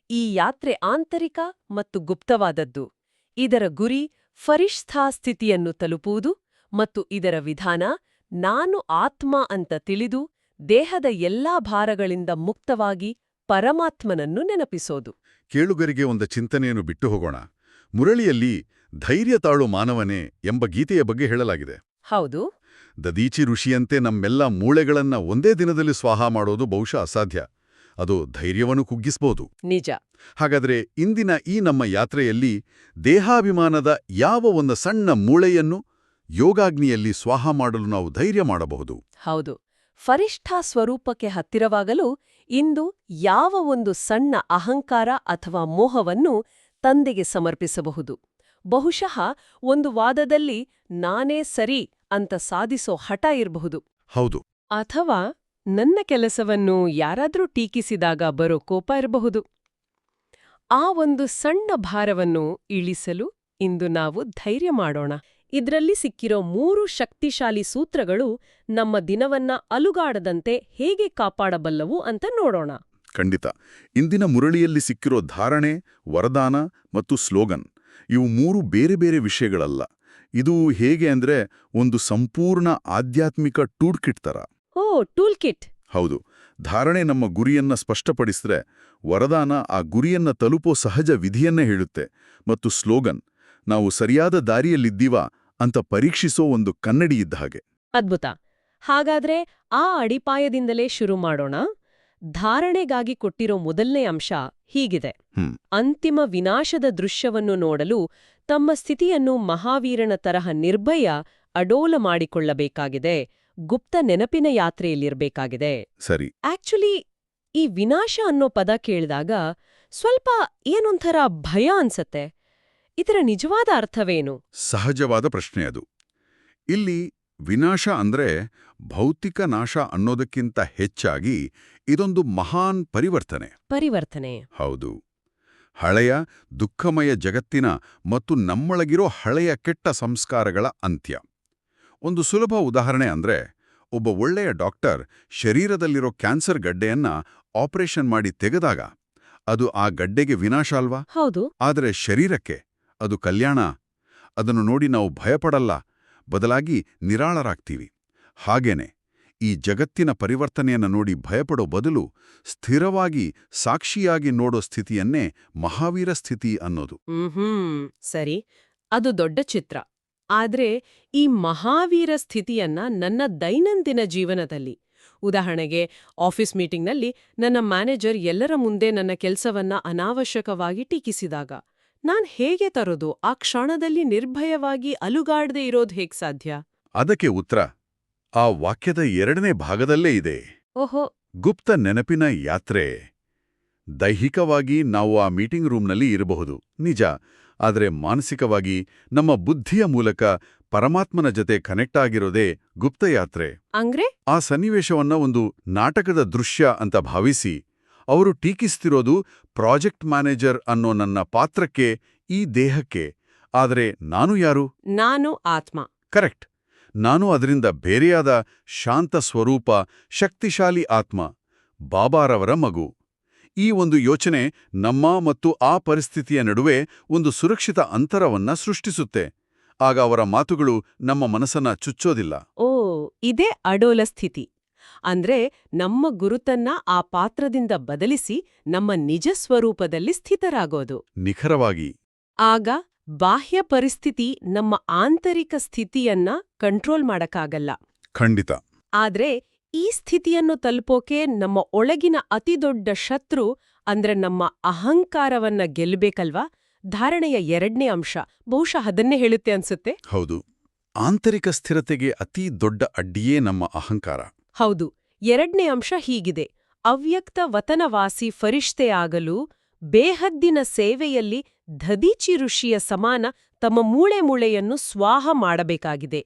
S1: ಈ ಯಾತ್ರೆ ಆಂತರಿಕ ಮತ್ತು ಗುಪ್ತವಾದದ್ದು. ಇದರ ಗುರಿ ಫರಿಷ್ಠಾ ಸ್ಥಿತಿಯನ್ನು ತಲುಪುವುದು ಮತ್ತು ಇದರ ವಿಧಾನ ನಾನು ಆತ್ಮ ಅಂತ ತಿಳಿದು ದೇಹದ ಎಲ್ಲಾ ಭಾರಗಳಿಂದ ಮುಕ್ತವಾಗಿ ಪರಮಾತ್ಮನನ್ನು ನೆನಪಿಸೋದು.
S2: ಕೇಳುಗರಿಗೆ ಒಂದು ಚಿಂತನೆಯನ್ನು ಬಿಟ್ಟು ಹೋಗೋಣ. ಮುರಳಿಯಲ್ಲಿ ಧೈರ್ಯ ತಾಳು ಮಾನವನೇ ಎಂಬ ಗೀತೆಯ ಬಗ್ಗೆ ಹೇಳಲಾಗಿದೆ.
S1: ಹೌದು.
S2: ದದೀಚಿ ಋಷಿಯಂತೆ ನಮ್ಮೆಲ್ಲ ಮೂಳೆಗಳನ್ನ ಒಂದೇ ದಿನದಲ್ಲಿ ಸ್ವಾಹ ಮಾಡೋದು ಬಹುಶಃ ಅಸಾಧ್ಯ. ಅದು ಧೈರ್ಯವನ್ನು ಕುಗ್ಗಿಸಬಹುದು
S1: ನಿಜ.
S2: ಹಾಗಾದ್ರೆ ಇಂದಿನ ಈ ನಮ್ಮ ಯಾತ್ರೆಯಲ್ಲಿ ದೇಹಾಭಿಮಾನದ ಯಾವ ಒಂದು ಸಣ್ಣ ಮೂಳೆಯನ್ನು ಯೋಗಾಗ್ನಿಯಲ್ಲಿ ಸ್ವಾಹ ಮಾಡಲು ನಾವು ಧೈರ್ಯ ಮಾಡಬಹುದು.
S1: ಹೌದು. ಫರಿಷ್ಠಾ ಸ್ವರೂಪಕ್ಕೆ ಹತ್ತಿರವಾಗಲು ಇಂದು ಯಾವ ಒಂದು ಸಣ್ಣ ಅಹಂಕಾರ ಅಥವಾ ಮೋಹವನ್ನು ತಂದೆಗೆ ಸಮರ್ಪಿಸಬಹುದು. ಬಹುಶಃ ಒಂದು ವಾದದಲ್ಲಿ ನಾನೇ ಸರಿ ಅಂತ ಸಾಧಿಸೋ ಹಠ ಇರಬಹುದು.
S2: ಹೌದು.
S1: ಅಥವಾ ನನ್ನ ಕೆಲಸವನ್ನು ಯಾರಾದರೂ ಟೀಕಿಸಿದಾಗ ಬರೋ ಕೋಪ ಇರಬಹುದು. ಆ ಒಂದು ಸಣ್ಣ ಭಾರವನ್ನು ಇಳಿಸಲು ಇಂದು ನಾವು ಧೈರ್ಯ ಮಾಡೋಣ. ಇದ್ರಲ್ಲಿ ಸಿಕ್ಕಿರೋ ಮೂರು ಶಕ್ತಿಶಾಲಿ ಸೂತ್ರಗಳು ನಮ್ಮ ದಿನವನ್ನ ಅಲುಗಾಡದಂತೆ ಹೇಗೆ ಕಾಪಾಡಬಲ್ಲವು ಅಂತ ನೋಡೋಣ.
S2: ಖಂಡಿತ. ಇಂದಿನ ಮುರಳಿಯಲ್ಲಿ ಸಿಕ್ಕಿರೋ ಧಾರಣೆ ವರದಾನ ಮತ್ತು ಸ್ಲೋಗನ್ ಇವು ಮೂರು ಬೇರೆ ಬೇರೆ ವಿಷಯಗಳಲ್ಲ. ಇದು ಹೇಗೆ ಅಂದ್ರೆ ಒಂದು ಸಂಪೂರ್ಣ ಆಧ್ಯಾತ್ಮಿಕ ಟೂಲ್ ಕಿಟ್ ತರ.
S1: ಓ ಟೂಲ್ ಕಿಟ್
S2: ಹೌದು. ಧಾರಣೆ ನಮ್ಮ ಗುರಿಯನ್ನ ಸ್ಪಷ್ಟಪಡಿಸಿದ್ರೆ ವರದಾನ ಆ ಗುರಿಯನ್ನ ತಲುಪೋ ಸಹಜ ವಿಧಿಯನ್ನೇ ಹೇಳುತ್ತೆ. ಮತ್ತು ಸ್ಲೋಗನ್ ನಾವು ಸರಿಯಾದ ದಾರಿಯಲ್ಲಿದ್ದೀವಾ ಅಂತ ಪರೀಕ್ಷಿಸೋ ಒಂದು ಕನ್ನಡಿ ಇದ್ದ ಹಾಗೆ.
S1: ಅದ್ಭುತ. ಹಾಗಾದ್ರೆ ಆ ಅಡಿಪಾಯದಿಂದಲೇ ಶುರು ಮಾಡೋಣ. ಧಾರಣೆಗಾಗಿ ಕೊಟ್ಟಿರೋ ಮೊದಲನೇ ಅಂಶ ಹೀಗಿದೆ. ಅಂತಿಮ ವಿನಾಶದ ದೃಶ್ಯವನ್ನು ನೋಡಲು ತಮ್ಮ ಸ್ಥಿತಿಯನ್ನು ಮಹಾವೀರನ ತರಹ ನಿರ್ಭಯ ಅಡೋಲ ಮಾಡಿಕೊಳ್ಳಬೇಕಾಗಿದೆ. ಗುಪ್ತ ನೆನಪಿನ ಯಾತ್ರೆಯಲ್ಲಿರ್ಬೇಕಾಗಿದೆ.
S2: ಸರಿ.
S1: ಆಕ್ಚುಲಿ ಈ ವಿನಾಶ ಅನ್ನೋ ಪದ ಕೇಳಿದಾಗ ಸ್ವಲ್ಪ ಏನೊಂಥರ ಭಯ ಅನ್ಸತ್ತೆ. ಇದರ ನಿಜವಾದ ಅರ್ಥವೇನು?
S2: ಸಹಜವಾದ ಪ್ರಶ್ನೆ ಅದು. ಇಲ್ಲಿ ವಿನಾಶ ಅಂದ್ರೆ ಭೌತಿಕ ನಾಶ ಅನ್ನೋದಕ್ಕಿಂತ ಹೆಚ್ಚಾಗಿ ಇದೊಂದು ಮಹಾನ್ ಪರಿವರ್ತನೆ.
S1: ಪರಿವರ್ತನೆ.
S2: ಹೌದು. ಹಳೆಯ ದುಃಖಮಯ ಜಗತ್ತಿನ ಮತ್ತು ನಮ್ಮೊಳಗಿರೋ ಹಳೆಯ ಕೆಟ್ಟ ಸಂಸ್ಕಾರಗಳ ಅಂತ್ಯ. ಒಂದು ಸುಲಭ ಉದಾಹರಣೆ ಅಂದ್ರೆ ಒಬ್ಬ ಒಳ್ಳೆಯ ಡಾಕ್ಟರ್ ಶರೀರದಲ್ಲಿರೋ ಕ್ಯಾನ್ಸರ್ ಗಡ್ಡೆಯನ್ನ ಆಪರೇಷನ್ ಮಾಡಿ ತೆಗೆದಾಗ ಅದು ಆ ಗಡ್ಡೆಗೆ ವಿನಾಶ ಅಲ್ವಾ?
S1: ಹೌದು.
S2: ಆದರೆ ಶರೀರಕ್ಕೆ ಅದು ಕಲ್ಯಾಣ. ಅದನ್ನು ನೋಡಿ ನಾವು ಭಯಪಡಲ್ಲ. ಬದಲಾಗಿ ನಿರಾಳರಾಗ್ತೀವಿ. ಹಾಗೇನೆ, ಈ ಜಗತ್ತಿನ ಪರಿವರ್ತನೆಯನ್ನು ನೋಡಿ ಭಯಪಡೋ ಬದಲು ಸ್ಥಿರವಾಗಿ ಸಾಕ್ಷಿಯಾಗಿ ನೋಡೋ ಸ್ಥಿತಿಯನ್ನೇ ಮಹಾವೀರ ಸ್ಥಿತಿ ಅನ್ನೋದು.
S1: ಸರಿ. ಅದು ದೊಡ್ಡ ಚಿತ್ರ. ಆದ್ರೆ ಈ ಮಹಾವೀರ ಸ್ಥಿತಿಯನ್ನ ನನ್ನ ದೈನಂದಿನ ಜೀವನದಲ್ಲಿ, ಉದಾಹರಣೆಗೆ ಆಫೀಸ್ ಮೀಟಿಂಗ್ನಲ್ಲಿ ನನ್ನ ಮ್ಯಾನೇಜರ್ ಎಲ್ಲರ ಮುಂದೆ ನನ್ನ ಕೆಲಸವನ್ನ ಅನಾವಶ್ಯಕವಾಗಿ ಟೀಕಿಸಿದಾಗ ನಾನ್ ಹೇಗೆ ತರೋದು? ಆ ಕ್ಷಣದಲ್ಲಿ ನಿರ್ಭಯವಾಗಿ ಅಲುಗಾಡದೆ ಇರೋದು ಹೇಗ್ ಸಾಧ್ಯ?
S2: ಅದಕ್ಕೆ ಉತ್ತರ ಆ ವಾಕ್ಯದ ಎರಡನೇ ಭಾಗದಲ್ಲೇ ಇದೆ.
S1: ಓಹೋ.
S2: ಗುಪ್ತ ನೆನಪಿನ ಯಾತ್ರೆ. ದೈಹಿಕವಾಗಿ ನಾವು ಆ ಮೀಟಿಂಗ್ ರೂಮ್ನಲ್ಲಿ ಇರಬಹುದು. ನಿಜ ಆದರೆ ಮಾನಸಿಕವಾಗಿ ನಮ್ಮ ಬುದ್ಧಿಯ ಮೂಲಕ ಪರಮಾತ್ಮನ ಜತೆ ಕನೆಕ್ಟ್ ಆಗಿರೋದೇ ಗುಪ್ತಯಾತ್ರೆ
S1: ಅಂಗ್ರೆ
S2: ಆ ಸನ್ನಿವೇಶವನ್ನ ಒಂದು ನಾಟಕದ ದೃಶ್ಯ ಅಂತ ಭಾವಿಸಿ. ಅವರು ಟೀಕಿಸ್ತಿರೋದು ಪ್ರಾಜೆಕ್ಟ್ ಮ್ಯಾನೇಜರ್ ಅನ್ನೋ ನನ್ನ ಪಾತ್ರಕ್ಕೆ ಈ ದೇಹಕ್ಕೆ. ಆದರೆ ನಾನು ಯಾರು?
S1: ನಾನು ಆತ್ಮ.
S2: ಕರೆಕ್ಟ್. ನಾನು ಅದರಿಂದ ಬೇರೆಯಾದ ಶಾಂತ ಸ್ವರೂಪ ಶಕ್ತಿಶಾಲಿ ಆತ್ಮ ಬಾಬಾರವರ ಮಗು. ಈ ಒಂದು ಯೋಚನೆ ನಮ್ಮ ಮತ್ತು ಆ ಪರಿಸ್ಥಿತಿಯ ನಡುವೆ ಒಂದು ಸುರಕ್ಷಿತ ಅಂತರವನ್ನ ಸೃಷ್ಟಿಸುತ್ತೆ. ಆಗ ಅವರ ಮಾತುಗಳು ನಮ್ಮ ಮನಸ್ಸನ್ನ ಚುಚ್ಚೋದಿಲ್ಲ.
S1: ಓ ಇದೇ ಅಡೋಲ ಸ್ಥಿತಿ. ಅಂದ್ರೆ ನಮ್ಮ ಗುರುತನ್ನ ಆ ಪಾತ್ರದಿಂದ ಬದಲಿಸಿ ನಮ್ಮ ನಿಜ ಸ್ವರೂಪದಲ್ಲಿ ಸ್ಥಿತರಾಗೋದು.
S2: ನಿಖರವಾಗಿ.
S1: ಆಗ ಬಾಹ್ಯ ಪರಿಸ್ಥಿತಿ ನಮ್ಮ ಆಂತರಿಕ ಸ್ಥಿತಿಯನ್ನ ಕಂಟ್ರೋಲ್ ಮಾಡಕ್ಕಾಗಲ್ಲ.
S2: ಖಂಡಿತ.
S1: ಆದ್ರೆ ಈ ಸ್ಥಿತಿಯನ್ನು ತಲುಪೋಕೆ ನಮ್ಮ ಒಳಗಿನ ಅತಿದೊಡ್ಡ ಶತ್ರು ಅಂದ್ರೆ ನಮ್ಮ ಅಹಂಕಾರವನ್ನ ಗೆಲ್ಲಬೇಕಲ್ವಾ ಧಾರಣೆಯ ಎರಡನೇ ಅಂಶ. ಬಹುಶಃ ಅದನ್ನೇ ಹೇಳುತ್ತೆ ಅನ್ಸುತ್ತೆ?
S2: ಹೌದು. ಆಂತರಿಕ ಸ್ಥಿರತೆಗೆ ಅತೀ ದೊಡ್ಡ ಅಡ್ಡಿಯೇ ನಮ್ಮ ಅಹಂಕಾರ.
S1: ಹೌದು ಎರಡನೇ ಅಂಶ ಹೀಗಿದೆ. ಅವ್ಯಕ್ತ ವತನವಾಸಿ ಫರಿಷ್ತೆ ಆಗಲು ಬೇಹದ್ದಿನ ಸೇವೆಯಲ್ಲಿ ಧದೀಚಿ ಋಷಿಯ ಸಮಾನ ತಮ್ಮ ಮೂಳೆ ಮೂಳೆಯನ್ನು ಸ್ವಾಹ ಮಾಡಬೇಕಾಗಿದೆ.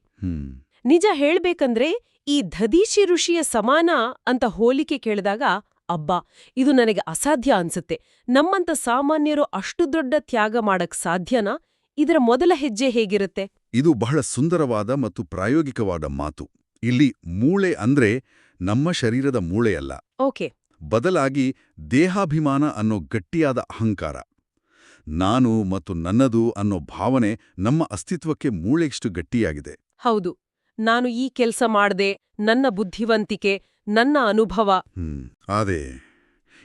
S1: ನಿಜ ಹೇಳ್ಬೇಕಂದ್ರೆ ಈ ಧದೀಚಿ ಋಷಿಯ ಸಮಾನ ಅಂತ ಹೋಲಿಕೆ ಕೇಳಿದಾಗ ಅಬ್ಬಾ ಇದು ನನಗೆ ಅಸಾಧ್ಯ ಅನ್ಸುತ್ತೆ. ನಮ್ಮಂತ ಸಾಮಾನ್ಯರು ಅಷ್ಟು ದೊಡ್ಡ ತ್ಯಾಗ ಮಾಡಕ್ ಸಾಧ್ಯನಾ? ಇದರ ಮೊದಲ ಹೆಜ್ಜೆ ಹೇಗಿರುತ್ತೆ?
S2: ಇದು ಬಹಳ ಸುಂದರವಾದ ಮತ್ತು ಪ್ರಾಯೋಗಿಕವಾದ ಮಾತು. ಇಲ್ಲಿ ಮೂಳೆ ಅಂದ್ರೆ ನಮ್ಮ ಶರೀರದ ಮೂಳೆಯಲ್ಲ
S1: ಓಕೆ.
S2: ಬದಲಾಗಿ ದೇಹಾಭಿಮಾನ ಅನ್ನೋ ಗಟ್ಟಿಯಾದ ಅಹಂಕಾರ. ನಾನು ಮತ್ತು ನನ್ನದು ಅನ್ನೋ ಭಾವನೆ ನಮ್ಮ ಅಸ್ತಿತ್ವಕ್ಕೆ ಮೂಳೆಷ್ಟು ಗಟ್ಟಿಯಾಗಿದೆ.
S1: ಹೌದು. ನಾನು ಈ ಕೆಲಸ ಮಾಡ್ದೆ ನನ್ನ ಬುದ್ಧಿವಂತಿಕೆ ನನ್ನ ಅನುಭವ.
S2: ಅದೇ.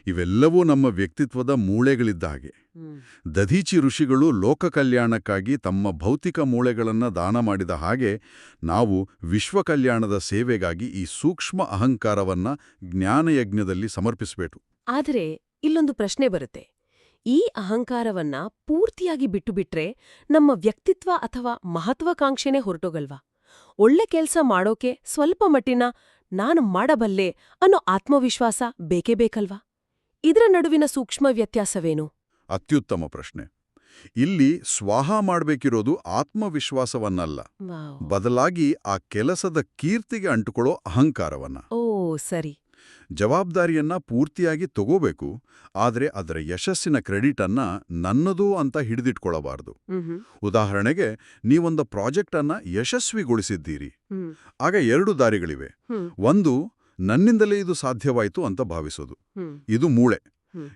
S2: ಇವೆಲ್ಲವೂ ನಮ್ಮ ವ್ಯಕ್ತಿತ್ವದ ಮೂಳೆಗಳಿದ್ದ ಹಾಗೆ. ದಧೀಚಿ ಋಷಿಗಳು ಲೋಕ ಕಲ್ಯಾಣಕ್ಕಾಗಿ ತಮ್ಮ ಭೌತಿಕ ಮೂಳೆಗಳನ್ನು ದಾನ ಮಾಡಿದ ಹಾಗೆ ನಾವು ವಿಶ್ವ ಕಲ್ಯಾಣದ ಸೇವೆಗಾಗಿ ಈ ಸೂಕ್ಷ್ಮ ಅಹಂಕಾರವನ್ನ ಜ್ಞಾನಯಜ್ಞದಲ್ಲಿ ಸಮರ್ಪಿಸಬೇಕು.
S1: ಆದರೆ ಇಲ್ಲೊಂದು ಪ್ರಶ್ನೆ ಬರುತ್ತೆ. ಈ ಅಹಂಕಾರವನ್ನ ಪೂರ್ತಿಯಾಗಿ ಬಿಟ್ಟುಬಿಟ್ರೆ ನಮ್ಮ ವ್ಯಕ್ತಿತ್ವ ಅಥವಾ ಮಹತ್ವಾಕಾಂಕ್ಷೆನೇ ಹೊರಟೋಗಲ್ವಾ? ಒಳ್ಳೆ ಕೆಲಸ ಮಾಡೋಕೆ ಸ್ವಲ್ಪ ಮಟ್ಟಿನ ನಾನು ಮಾಡಬಲ್ಲೆ ಅನ್ನೋ ಆತ್ಮವಿಶ್ವಾಸ ಬೇಕೇ ಬೇಕಲ್ವಾ? ಇದರ ನಡುವಿನ ಸೂಕ್ಷ್ಮ ವ್ಯತ್ಯಾಸವೇನು?
S2: ಅತ್ಯುತ್ತಮ ಪ್ರಶ್ನೆ. ಇಲ್ಲಿ ಸ್ವಾಹ ಮಾಡಬೇಕಿರೋದು ಆತ್ಮವಿಶ್ವಾಸವನ್ನಲ್ಲ. ಬದಲಾಗಿ ಆ ಕೆಲಸದ ಕೀರ್ತಿಗೆ ಅಂಟುಕೊಳ್ಳೋ ಅಹಂಕಾರವನ್ನ.
S1: ಓ ಸರಿ.
S2: ಜವಾಬ್ದಾರಿಯನ್ನ ಪೂರ್ತಿಯಾಗಿ ತಗೋಬೇಕು ಆದರೆ ಅದರ ಯಶಸ್ಸಿನ ಕ್ರೆಡಿಟ್ ಅನ್ನ ನನ್ನದು ಅಂತ ಹಿಡಿದಿಟ್ಕೊಳ್ಳಬಾರದು ಉದಾಹರಣೆಗೆ ನೀವೊಂದು ಪ್ರಾಜೆಕ್ಟ್ ಅನ್ನ ಯಶಸ್ವಿಗೊಳಿಸಿದ್ದೀರಿ ಆಗ ಎರಡು ದಾರಿಗಳಿವೆ. ಒಂದು ನನ್ನಿಂದಲೇ ಇದು ಸಾಧ್ಯವಾಯಿತು ಅಂತ ಭಾವಿಸೋದು. ಇದು ಮೂಳೆ.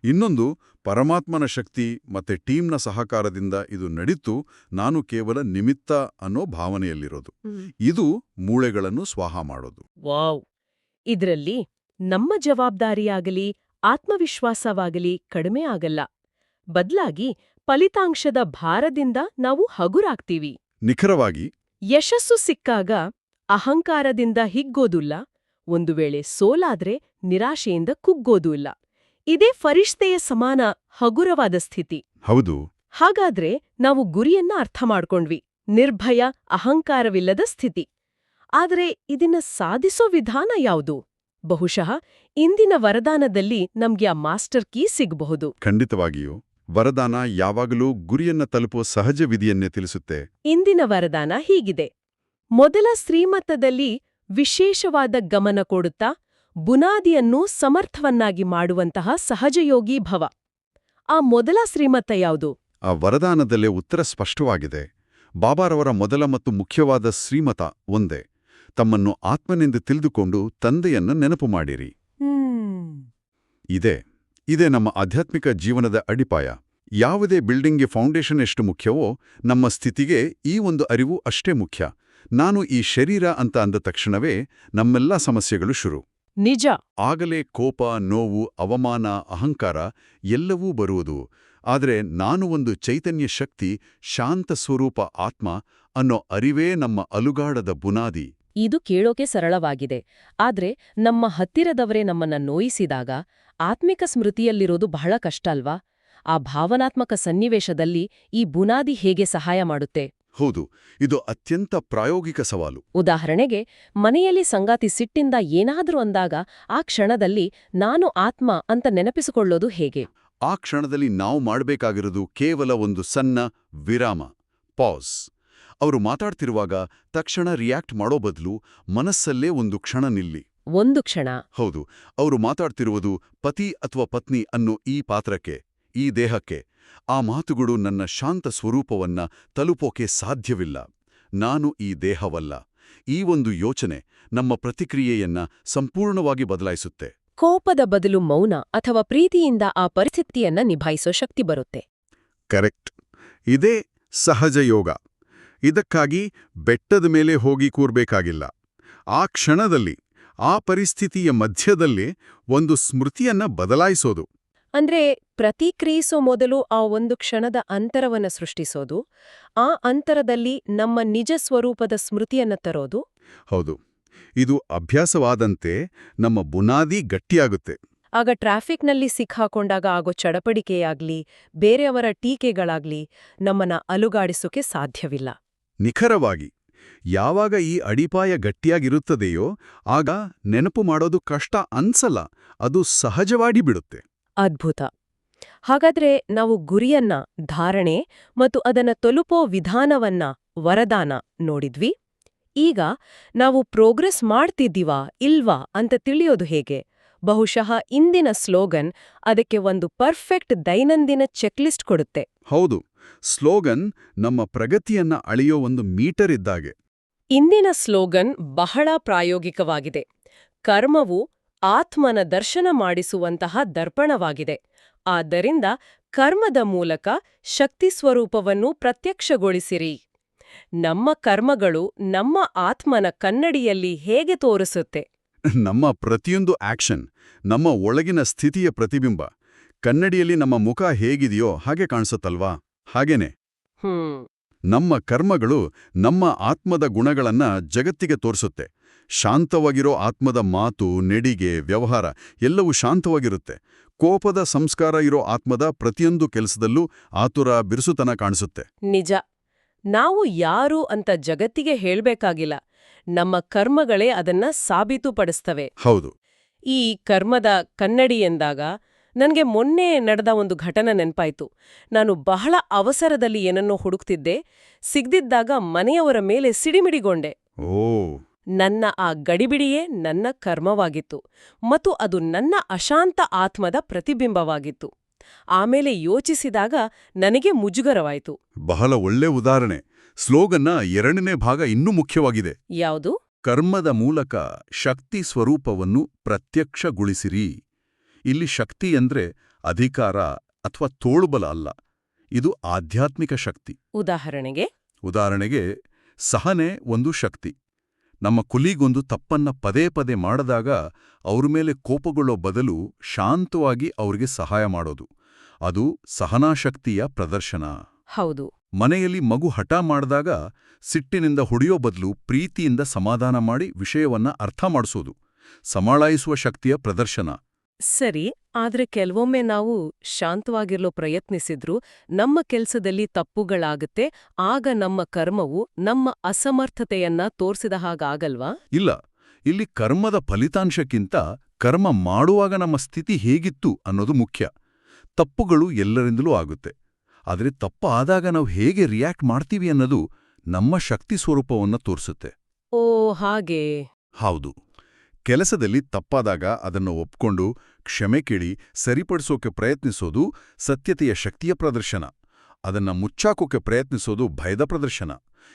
S2: ಇನ್ನೊಂದು ಪರಮಾತ್ಮನ ಶಕ್ತಿ ಮತ್ತೆ ಟೀಮ್ನ ಸಹಕಾರದಿಂದ ಇದು ನಡೀತು ನಾನು ಕೇವಲ ನಿಮಿತ್ತ ಅನ್ನೋ ಭಾವನೆಯಲ್ಲಿರೋದು. ಇದು ಮೂಳೆಗಳನ್ನು ಸ್ವಾಹ ಮಾಡೋದು.
S1: ವಾವ್. ಇದರಲ್ಲಿ ನಮ್ಮ ಜವಾಬ್ದಾರಿಯಾಗಲಿ ಆತ್ಮವಿಶ್ವಾಸವಾಗಲಿ ಕಡಿಮೆ ಆಗಲ್ಲ. ಬದಲಾಗಿ ಫಲಿತಾಂಶದ ಭಾರದಿಂದ ನಾವು ಹಗುರಾಗ್ತೀವಿ.
S2: ನಿಖರವಾಗಿ
S1: ಯಶಸ್ಸು ಸಿಕ್ಕಾಗ ಅಹಂಕಾರದಿಂದ ಹಿಗ್ಗೋದಿಲ್ಲ ಒಂದು ವೇಳೆ ಸೋಲಾದ್ರೆ ನಿರಾಶೆಯಿಂದ ಕುಗ್ಗೋದೂ ಇಲ್ಲ. ಇದೇ ಫರಿಷ್ತೆಯ ಸಮಾನ ಹಗುರವಾದ ಸ್ಥಿತಿ.
S2: ಹೌದು.
S1: ಹಾಗಾದ್ರೆ ನಾವು ಗುರಿಯನ್ನ ಅರ್ಥ ಮಾಡ್ಕೊಂಡ್ವಿ. ನಿರ್ಭಯ ಅಹಂಕಾರವಿಲ್ಲದ ಸ್ಥಿತಿ. ಆದರೆ ಇದನ್ನ ಸಾಧಿಸೋ ವಿಧಾನ ಯಾವುದು? ಬಹುಶಃ ಇಂದಿನ ವರದಾನದಲ್ಲಿ ನಮ್ಗೆ ಆ ಮಾಸ್ಟರ್ ಕೀ ಸಿಗಬಹುದು.
S2: ಖಂಡಿತವಾಗಿಯೂ. ವರದಾನ ಯಾವಾಗಲೂ ಗುರಿಯನ್ನ ತಲುಪುವ ಸಹಜ ವಿಧಿಯನ್ನೇ ತಿಳಿಸುತ್ತೆ.
S1: ಇಂದಿನ ವರದಾನ ಹೀಗಿದೆ. ಮೊದಲ ಶ್ರೀಮತದಲ್ಲಿ ವಿಶೇಷವಾದ ಗಮನ ಕೊಡುತ್ತಾ ಬುನಾದಿಯನ್ನು ಸಮರ್ಥವನ್ನಾಗಿ ಮಾಡುವಂತಹ ಸಹಜಯೋಗಿ ಭವ. ಆ ಮೊದಲ ಶ್ರೀಮತ ಯಾವುದು?
S2: ಆ ವರದಾನದಲ್ಲೇ ಉತ್ತರ ಸ್ಪಷ್ಟವಾಗಿದೆ. ಬಾಬಾರವರ ಮೊದಲ ಮತ್ತು ಮುಖ್ಯವಾದ ಶ್ರೀಮತ ಒಂದೇ. ತಮ್ಮನ್ನು ಆತ್ಮನೆಂದು ತಿಳಿದುಕೊಂಡು ತಂದೆಯನ್ನು ನೆನಪು ಮಾಡಿರಿ. ಇದೆ ಇದೇ ನಮ್ಮ ಆಧ್ಯಾತ್ಮಿಕ ಜೀವನದ ಅಡಿಪಾಯ. ಯಾವುದೇ ಬಿಲ್ಡಿಂಗ್ಗೆ ಫೌಂಡೇಶನ್ ಎಷ್ಟು ಮುಖ್ಯವೋ ನಮ್ಮ ಸ್ಥಿತಿಗೆ ಈ ಒಂದು ಅರಿವು ಅಷ್ಟೇ ಮುಖ್ಯ. ನಾನು ಈ ಶರೀರ ಅಂತ ಅಂದ ತಕ್ಷಣವೇ ನಮ್ಮೆಲ್ಲ ಸಮಸ್ಯೆಗಳು ಶುರು.
S1: ನಿಜ.
S2: ಆಗಲೇ ಕೋಪ ನೋವು ಅವಮಾನ ಅಹಂಕಾರ ಎಲ್ಲವೂ ಬರುವುದು. ಆದರೆ ನಾನು ಒಂದು ಚೈತನ್ಯ ಶಕ್ತಿ ಶಾಂತ ಸ್ವರೂಪ ಆತ್ಮ ಅನ್ನೋ ಅರಿವೇ ನಮ್ಮ ಅಲುಗಾಡದ ಬುನಾದಿ.
S1: ಇದು ಕೇಳೋಕೆ ಸರಳವಾಗಿದೆ. ಆದ್ರೆ ನಮ್ಮ ಹತ್ತಿರದವರೇ ನಮ್ಮನ್ನ ನೋಯಿಸಿದಾಗ ಆತ್ಮಿಕ ಸ್ಮೃತಿಯಲ್ಲಿರೋದು ಬಹಳ ಕಷ್ಟ ಅಲ್ವಾ? ಆ ಭಾವನಾತ್ಮಕ ಸನ್ನಿವೇಶದಲ್ಲಿ ಈ ಬುನಾದಿ ಹೇಗೆ ಸಹಾಯ ಮಾಡುತ್ತೆ?
S2: ಹೌದು ಇದು ಅತ್ಯಂತ ಪ್ರಾಯೋಗಿಕ ಸವಾಲು.
S1: ಉದಾಹರಣೆಗೆ ಮನೆಯಲ್ಲಿ ಸಂಗಾತಿ ಸಿಟ್ಟಿಂದ ಏನಾದರೂ ಅಂದಾಗ ಆ ಕ್ಷಣದಲ್ಲಿ ನಾನು ಆತ್ಮ ಅಂತ ನೆನಪಿಸಿಕೊಳ್ಳೋದು ಹೇಗೆ?
S2: ಆ ಕ್ಷಣದಲ್ಲಿ ನಾವು ಮಾಡಬೇಕಾಗಿರೋದು ಕೇವಲ ಒಂದು ಸಣ್ಣ ವಿರಾಮ ಪಾಸ್ ಅವರು ಮಾತಾಡ್ತಿರುವಾಗ ತಕ್ಷಣ ರಿಯಾಕ್ಟ್ ಮಾಡೋ ಬದಲು ಮನಸ್ಸಲ್ಲೇ ಒಂದು ಕ್ಷಣ ನಿಲ್ಲಿ.
S1: ಒಂದು ಕ್ಷಣ.
S2: ಹೌದು ಅವರು ಮಾತಾಡ್ತಿರುವುದು ಪತಿ ಅಥವಾ ಪತ್ನಿ ಅನ್ನೋ ಈ ಪಾತ್ರಕ್ಕೆ ಈ ದೇಹಕ್ಕೆ. ಆ ಮಾತುಗಳು ನನ್ನ ಶಾಂತ ಸ್ವರೂಪವನ್ನ ತಲುಪೋಕೆ ಸಾಧ್ಯವಿಲ್ಲ. ನಾನು ಈ ದೇಹವಲ್ಲ. ಈ ಒಂದು ಯೋಚನೆ ನಮ್ಮ ಪ್ರತಿಕ್ರಿಯೆಯನ್ನ ಸಂಪೂರ್ಣವಾಗಿ ಬದಲಾಯಿಸುತ್ತೆ.
S1: ಕೋಪದ ಬದಲು ಮೌನ ಅಥವಾ ಪ್ರೀತಿಯಿಂದ ಆ ಪರಿಸ್ಥಿತಿಯನ್ನ ನಿಭಾಯಿಸೋ ಶಕ್ತಿ ಬರುತ್ತೆ.
S2: ಕರೆಕ್ಟ್. ಇದೇ ಸಹಜ ಯೋಗ. ಇದಕ್ಕಾಗಿ ಬೆಟ್ಟದ ಮೇಲೆ ಹೋಗಿ ಕೂರ್ಬೇಕಾಗಿಲ್ಲ. ಆ ಕ್ಷಣದಲ್ಲಿ ಆ ಪರಿಸ್ಥಿತಿಯ ಮಧ್ಯದಲ್ಲೇ ಒಂದು ಸ್ಮೃತಿಯನ್ನ ಬದಲಾಯಿಸೋದು.
S1: ಅಂದ್ರೆ ಪ್ರತಿಕ್ರಿಯಿಸೋ ಮೊದಲು ಆ ಒಂದು ಕ್ಷಣದ ಅಂತರವನ್ನ ಸೃಷ್ಟಿಸೋದು ಆ ಅಂತರದಲ್ಲಿ ನಮ್ಮ ನಿಜ ಸ್ವರೂಪದ ಸ್ಮೃತಿಯನ್ನ ತರೋದು?
S2: ಹೌದು. ಇದು ಅಭ್ಯಾಸವಾದಂತೆ ನಮ್ಮ ಬುನಾದಿ ಗಟ್ಟಿಯಾಗುತ್ತೆ.
S1: ಆಗ ಟ್ರಾಫಿಕ್ನಲ್ಲಿ ಸಿಕ್ಕಾಕೊಂಡಾಗ ಆಗೋ ಚಡಪಡಿಕೆಯಾಗ್ಲಿ ಬೇರೆಯವರ ಟೀಕೆಗಳಾಗ್ಲಿ ನಮ್ಮನ್ನ ಅಲುಗಾಡಿಸೋಕೆ ಸಾಧ್ಯವಿಲ್ಲ.
S2: ನಿಖರವಾಗಿ ಯಾವಾಗ ಈ ಅಡಿಪಾಯ ಗಟ್ಟಿಯಾಗಿರುತ್ತದೆಯೋ ಆಗ ನೆನಪು ಮಾಡೋದು ಕಷ್ಟ ಅನ್ಸಲ್ಲ ಅದು ಸಹಜವಾಗಿ ಬಿಡುತ್ತೆ.
S1: ಅದ್ಭುತ. ಹಾಗಾದ್ರೆ ನಾವು ಗುರಿಯನ್ನ ಧಾರಣೆ ಮತ್ತು ಅದನ್ನ ತಲುಪೋ ವಿಧಾನವನ್ನ ವರದಾನ ನೋಡಿದ್ವಿ. ಈಗ ನಾವು ಪ್ರೋಗ್ರೆಸ್ ಮಾಡ್ತಿದ್ದೀವಾ ಇಲ್ವಾ ಅಂತ ತಿಳಿಯೋದು ಹೇಗೆ? ಬಹುಶಃ ಇಂದಿನ ಸ್ಲೋಗನ್ ಅದಕ್ಕೆ ಒಂದು ಪರ್ಫೆಕ್ಟ್ ದೈನಂದಿನ ಚೆಕ್ಲಿಸ್ಟ್ ಕೊಡುತ್ತೆ.
S2: ಹೌದು ಸ್ಲೋಗನ್ ನಮ್ಮ ಪ್ರಗತಿಯನ್ನ ಅಳೆಯೋ ಒಂದು ಮೀಟರ್ ಇದ್ದಾಗೆ.
S1: ಇಂದಿನ ಸ್ಲೋಗನ್ ಬಹಳ ಪ್ರಾಯೋಗಿಕವಾಗಿದೆ. ಕರ್ಮವು ಆತ್ಮನ ದರ್ಶನ ಮಾಡಿಸುವಂತಹ ದರ್ಪಣವಾಗಿದೆ. ಆದ್ದರಿಂದ ಕರ್ಮದ ಮೂಲಕ ಶಕ್ತಿ ಸ್ವರೂಪವನ್ನು ಪ್ರತ್ಯಕ್ಷಗೊಳಿಸಿರಿ. ನಮ್ಮ ಕರ್ಮಗಳು ನಮ್ಮ ಆತ್ಮನ ಕನ್ನಡಿಯಲ್ಲಿ ಹೇಗೆ ತೋರಿಸುತ್ತೆ?
S2: ನಮ್ಮ ಪ್ರತಿಯೊಂದು ಆಕ್ಷನ್ ನಮ್ಮ ಒಳಗಿನ ಸ್ಥಿತಿಯ ಪ್ರತಿಬಿಂಬ ಕನ್ನಡಿಯಲ್ಲಿ ನಮ್ಮ ಮುಖ ಹೇಗಿದೆಯೋ ಹಾಗೆ ಕಾಣಿಸುತ್ತಲ್ವಾ? ಹಾಗೇನೆ.
S1: ಹ್ಮ್.
S2: ನಮ್ಮ ಕರ್ಮಗಳು ನಮ್ಮ ಆತ್ಮದ ಗುಣಗಳನ್ನ ಜಗತ್ತಿಗೆ ತೋರಿಸುತ್ತೆ. ಶಾಂತವಾಗಿರೋ ಆತ್ಮದ ಮಾತು ನೆಡಿಗೆ ವ್ಯವಹಾರ ಎಲ್ಲವೂ ಶಾಂತವಾಗಿರುತ್ತೆ. ಕೋಪದ ಸಂಸ್ಕಾರ ಇರೋ ಆತ್ಮದ ಪ್ರತಿಯೊಂದು ಕೆಲಸದಲ್ಲೂ ಆತುರ ಬಿರುಸುತನ ಕಾಣಿಸುತ್ತೆ.
S1: ನಿಜ. ನಾವು ಯಾರು ಅಂತ ಜಗತ್ತಿಗೆ ಹೇಳ್ಬೇಕಾಗಿಲ್ಲ. ನಮ್ಮ ಕರ್ಮಗಳೇ ಅದನ್ನ ಸಾಬೀತುಪಡಿಸ್ತವೆ.
S2: ಹೌದು.
S1: ಈ ಕರ್ಮದ ಕನ್ನಡಿ ಎಂದಾಗ ನನಗೆ ಮೊನ್ನೆ ನಡೆದ ಒಂದು ಘಟನೆ ನೆನ್ಪಾಯ್ತು. ನಾನು ಬಹಳ ಅವಸರದಲ್ಲಿ ಏನನ್ನೋ ಹುಡುಕ್ತಿದ್ದೆ ಸಿಗ್ದಿದ್ದಾಗ ಮನೆಯವರ ಮೇಲೆ ಸಿಡಿಮಿಡಿಗೊಂಡೆ.
S2: ಓ.
S1: ನನ್ನ ಆ ಗಡಿಬಿಡಿಯೇ ನನ್ನ ಕರ್ಮವಾಗಿತ್ತು ಮತ್ತು ಅದು ನನ್ನ ಅಶಾಂತ ಆತ್ಮದ ಪ್ರತಿಬಿಂಬವಾಗಿತ್ತು. ಆಮೇಲೆ ಯೋಚಿಸಿದಾಗ ನನಗೆ ಮುಜುಗರವಾಯಿತು.
S2: ಬಹಳ ಒಳ್ಳೆ ಉದಾಹರಣೆ. ಸ್ಲೋಗನ್ನ ಎರಡನೇ ಭಾಗ ಇನ್ನೂ ಮುಖ್ಯವಾಗಿದೆ.
S1: ಯಾವುದು?
S2: ಕರ್ಮದ ಮೂಲಕ ಶಕ್ತಿ ಸ್ವರೂಪವನ್ನು ಪ್ರತ್ಯಕ್ಷಗೊಳಿಸಿರಿ. ಇಲ್ಲಿ ಶಕ್ತಿ ಅಂದ್ರೆ ಅಧಿಕಾರ ಅಥವಾ ತೋಳುಬಲ ಅಲ್ಲ. ಇದು ಆಧ್ಯಾತ್ಮಿಕ ಶಕ್ತಿ.
S1: ಉದಾಹರಣೆಗೆ?
S2: ಉದಾಹರಣೆಗೆ ಸಹನೆ ಒಂದು ಶಕ್ತಿ. ನಮ್ಮ ಕುಲಿಗೊಂದು ತಪ್ಪನ್ನ ಪದೇ ಪದೇ ಮಾಡದಾಗ ಅವ್ರ ಮೇಲೆ ಕೋಪಗೊಳ್ಳೋ ಬದಲು ಶಾಂತವಾಗಿ ಅವ್ರಿಗೆ ಸಹಾಯ ಮಾಡೋದು. ಅದು ಸಹನಾಶಕ್ತಿಯ ಪ್ರದರ್ಶನ.
S1: ಹೌದು.
S2: ಮನೆಯಲ್ಲಿ ಮಗು ಹಠ ಮಾಡಿದಾಗ ಸಿಟ್ಟಿನಿಂದ ಹೊಡೆಯೋ ಬದಲು ಪ್ರೀತಿಯಿಂದ ಸಮಾಧಾನ ಮಾಡಿ ವಿಷಯವನ್ನ ಅರ್ಥ ಮಾಡಿಸೋದು. ಸಮಾಳಾಯಿಸುವ ಶಕ್ತಿಯ ಪ್ರದರ್ಶನ.
S1: ಸರಿ ಆದ್ರೆ ಕೆಲವೊಮ್ಮೆ ನಾವು ಶಾಂತವಾಗಿರಲು ಪ್ರಯತ್ನಿಸಿದ್ರೂ ನಮ್ಮ ಕೆಲಸದಲ್ಲಿ ತಪ್ಪುಗಳಾಗುತ್ತೆ ಆಗ ನಮ್ಮ ಕರ್ಮವು ನಮ್ಮ ಅಸಮರ್ಥತೆಯನ್ನ ತೋರಿಸಿದ ಹಾಗಾಗಲ್ವಾ?
S2: ಇಲ್ಲ ಇಲ್ಲಿ ಕರ್ಮದ ಫಲಿತಾಂಶಕ್ಕಿಂತ ಕರ್ಮ ಮಾಡುವಾಗ ನಮ್ಮ ಸ್ಥಿತಿ ಹೇಗಿತ್ತು ಅನ್ನೋದು ಮುಖ್ಯ. ತಪ್ಪುಗಳು ಎಲ್ಲರಿಂದಲೂ ಆಗುತ್ತೆ ಆದರೆ ತಪ್ಪು ಆದಾಗ ನಾವು ಹೇಗೆ ರಿಯಾಕ್ಟ್ ಮಾಡ್ತೀವಿ ಅನ್ನೋದು ನಮ್ಮ ಶಕ್ತಿ ಸ್ವರೂಪವನ್ನ ತೋರಿಸುತ್ತೆ.
S1: ಓ ಹಾಗೆ.
S2: ಹೌದು. ಕೆಲಸದಲ್ಲಿ ತಪ್ಪಾದಾಗ ಅದನ್ನು ಒಪ್ಕೊಂಡು ಕ್ಷಮೆ ಕೇಳಿ ಸರಿಪಡಿಸೋಕೆ ಪ್ರಯತ್ನಿಸೋದು ಸತ್ಯತೆಯ ಶಕ್ತಿಯ ಪ್ರದರ್ಶನ. ಅದನ್ನ ಮುಚ್ಚಾಕೋಕೆ ಪ್ರಯತ್ನಿಸೋದು ಭಯದ ಪ್ರದರ್ಶನ.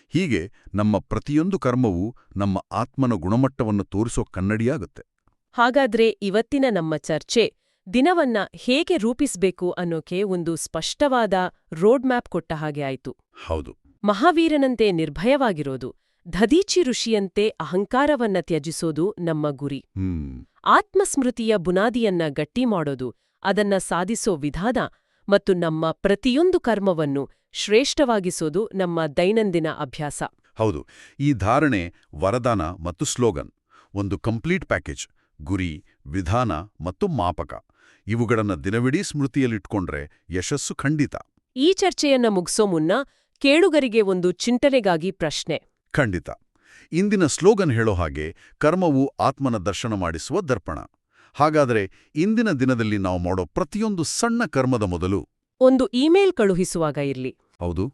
S2: ಹೀಗೆ ನಮ್ಮ ಪ್ರತಿಯೊಂದು ಕರ್ಮವೂ ನಮ್ಮ ಆತ್ಮನ ಗುಣಮಟ್ಟವನ್ನು ತೋರಿಸೋ ಕನ್ನಡಿಯಾಗುತ್ತೆ.
S1: ಹಾಗಾದ್ರೆ ಇವತ್ತಿನ ನಮ್ಮ ಚರ್ಚೆ ದಿನವನ್ನ ಹೇಗೆ ರೂಪಿಸಬೇಕು ಅನ್ನೋಕೆ ಒಂದು ಸ್ಪಷ್ಟವಾದ ರೋಡ್ ಮ್ಯಾಪ್ ಕೊಟ್ಟ ಹಾಗೆ ಆಯಿತು.
S2: ಹೌದು.
S1: ಮಹಾವೀರನಂತೆ ನಿರ್ಭಯವಾಗಿರೋದು. ದಧೀಚಿ ಋಷಿಯಂತೆ ಅಹಂಕಾರವನ್ನ ತ್ಯಜಿಸೋದು ನಮ್ಮ ಗುರಿ. ಆತ್ಮಸ್ಮೃತಿಯ ಬುನಾದಿಯನ್ನ ಗಟ್ಟಿ ಮಾಡೋದು ಅದನ್ನ ಸಾಧಿಸೋ ವಿಧಾನ ಮತ್ತು ನಮ್ಮ ಪ್ರತಿಯೊಂದು ಕರ್ಮವನ್ನು ಶ್ರೇಷ್ಠವಾಗಿಸೋದು ನಮ್ಮ ದೈನಂದಿನ ಅಭ್ಯಾಸ.
S2: ಹೌದು ಈ ಧಾರಣೆ ವರದಾನ ಮತ್ತು ಸ್ಲೋಗನ್ ಒಂದು ಕಂಪ್ಲೀಟ್ ಪ್ಯಾಕೇಜ್ ಗುರಿ ವಿಧಾನ ಮತ್ತು ಮಾಪಕ. ಇವುಗಳನ್ನ ದಿನವಿಡೀ ಸ್ಮೃತಿಯಲ್ಲಿಟ್ಕೊಂಡ್ರೆ ಯಶಸ್ಸು ಖಂಡಿತ.
S1: ಈ ಚರ್ಚೆಯನ್ನ ಮುಗಿಸೋ ಮುನ್ನ ಕೇಳುಗರಿಗೆ ಒಂದು ಚಿಂತನೆಗಾಗಿ ಪ್ರಶ್ನೆ.
S2: ಖಂಡಿತ. ಇಂದಿನ ಸ್ಲೋಗನ್ ಹೇಳೋ ಹಾಗೆ ಕರ್ಮವು ಆತ್ಮನ ದರ್ಶನ ಮಾಡಿಸುವ ದರ್ಪಣ. ಹಾಗಾದರೆ ಇಂದಿನ ದಿನದಲ್ಲಿ ನಾವು ಮಾಡೋ ಪ್ರತಿಯೊಂದು ಸಣ್ಣ ಕರ್ಮದ ಮೊದಲು
S1: ಒಂದು ಇಮೇಲ್ ಕಳುಹಿಸುವಾಗ ಇರಲಿ.
S2: ಹೌದು.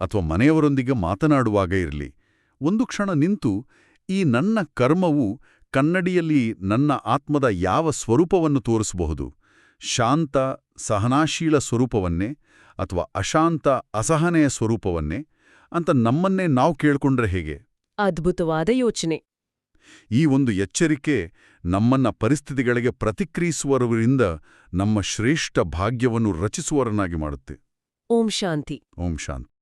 S2: ಅಥವಾ ಮನೆಯವರೊಂದಿಗೆ ಮಾತನಾಡುವಾಗ ಇರಲಿ. ಒಂದು ಕ್ಷಣ ನಿಂತು ಈ ನನ್ನ ಕರ್ಮವು ಕನ್ನಡಿಯಲ್ಲಿ ನನ್ನ ಆತ್ಮದ ಯಾವ ಸ್ವರೂಪವನ್ನು ತೋರಿಸಬಹುದು? ಶಾಂತ ಸಹನಾಶೀಲ ಸ್ವರೂಪವನ್ನೇ ಅಥವಾ ಅಶಾಂತ ಅಸಹನೆಯ ಸ್ವರೂಪವನ್ನೇ? ಅಂತ ನಮ್ಮನ್ನೇ ನಾವು ಕೇಳ್ಕೊಂಡ್ರೆ ಹೇಗೆ?
S1: ಅದ್ಭುತವಾದ ಯೋಚನೆ.
S2: ಈ ಒಂದು ಎಚ್ಚರಿಕೆ ನಮ್ಮನ್ನ ಪರಿಸ್ಥಿತಿಗಳಿಗೆ ಪ್ರತಿಕ್ರಿಯಿಸುವವರಿಂದ ನಮ್ಮ ಶ್ರೇಷ್ಠ ಭಾಗ್ಯವನ್ನು ರಚಿಸುವರನ್ನಾಗಿ ಮಾಡುತ್ತೆ.
S1: ಓಂ ಶಾಂತಿ.
S2: ಓಂ ಶಾಂತಿ.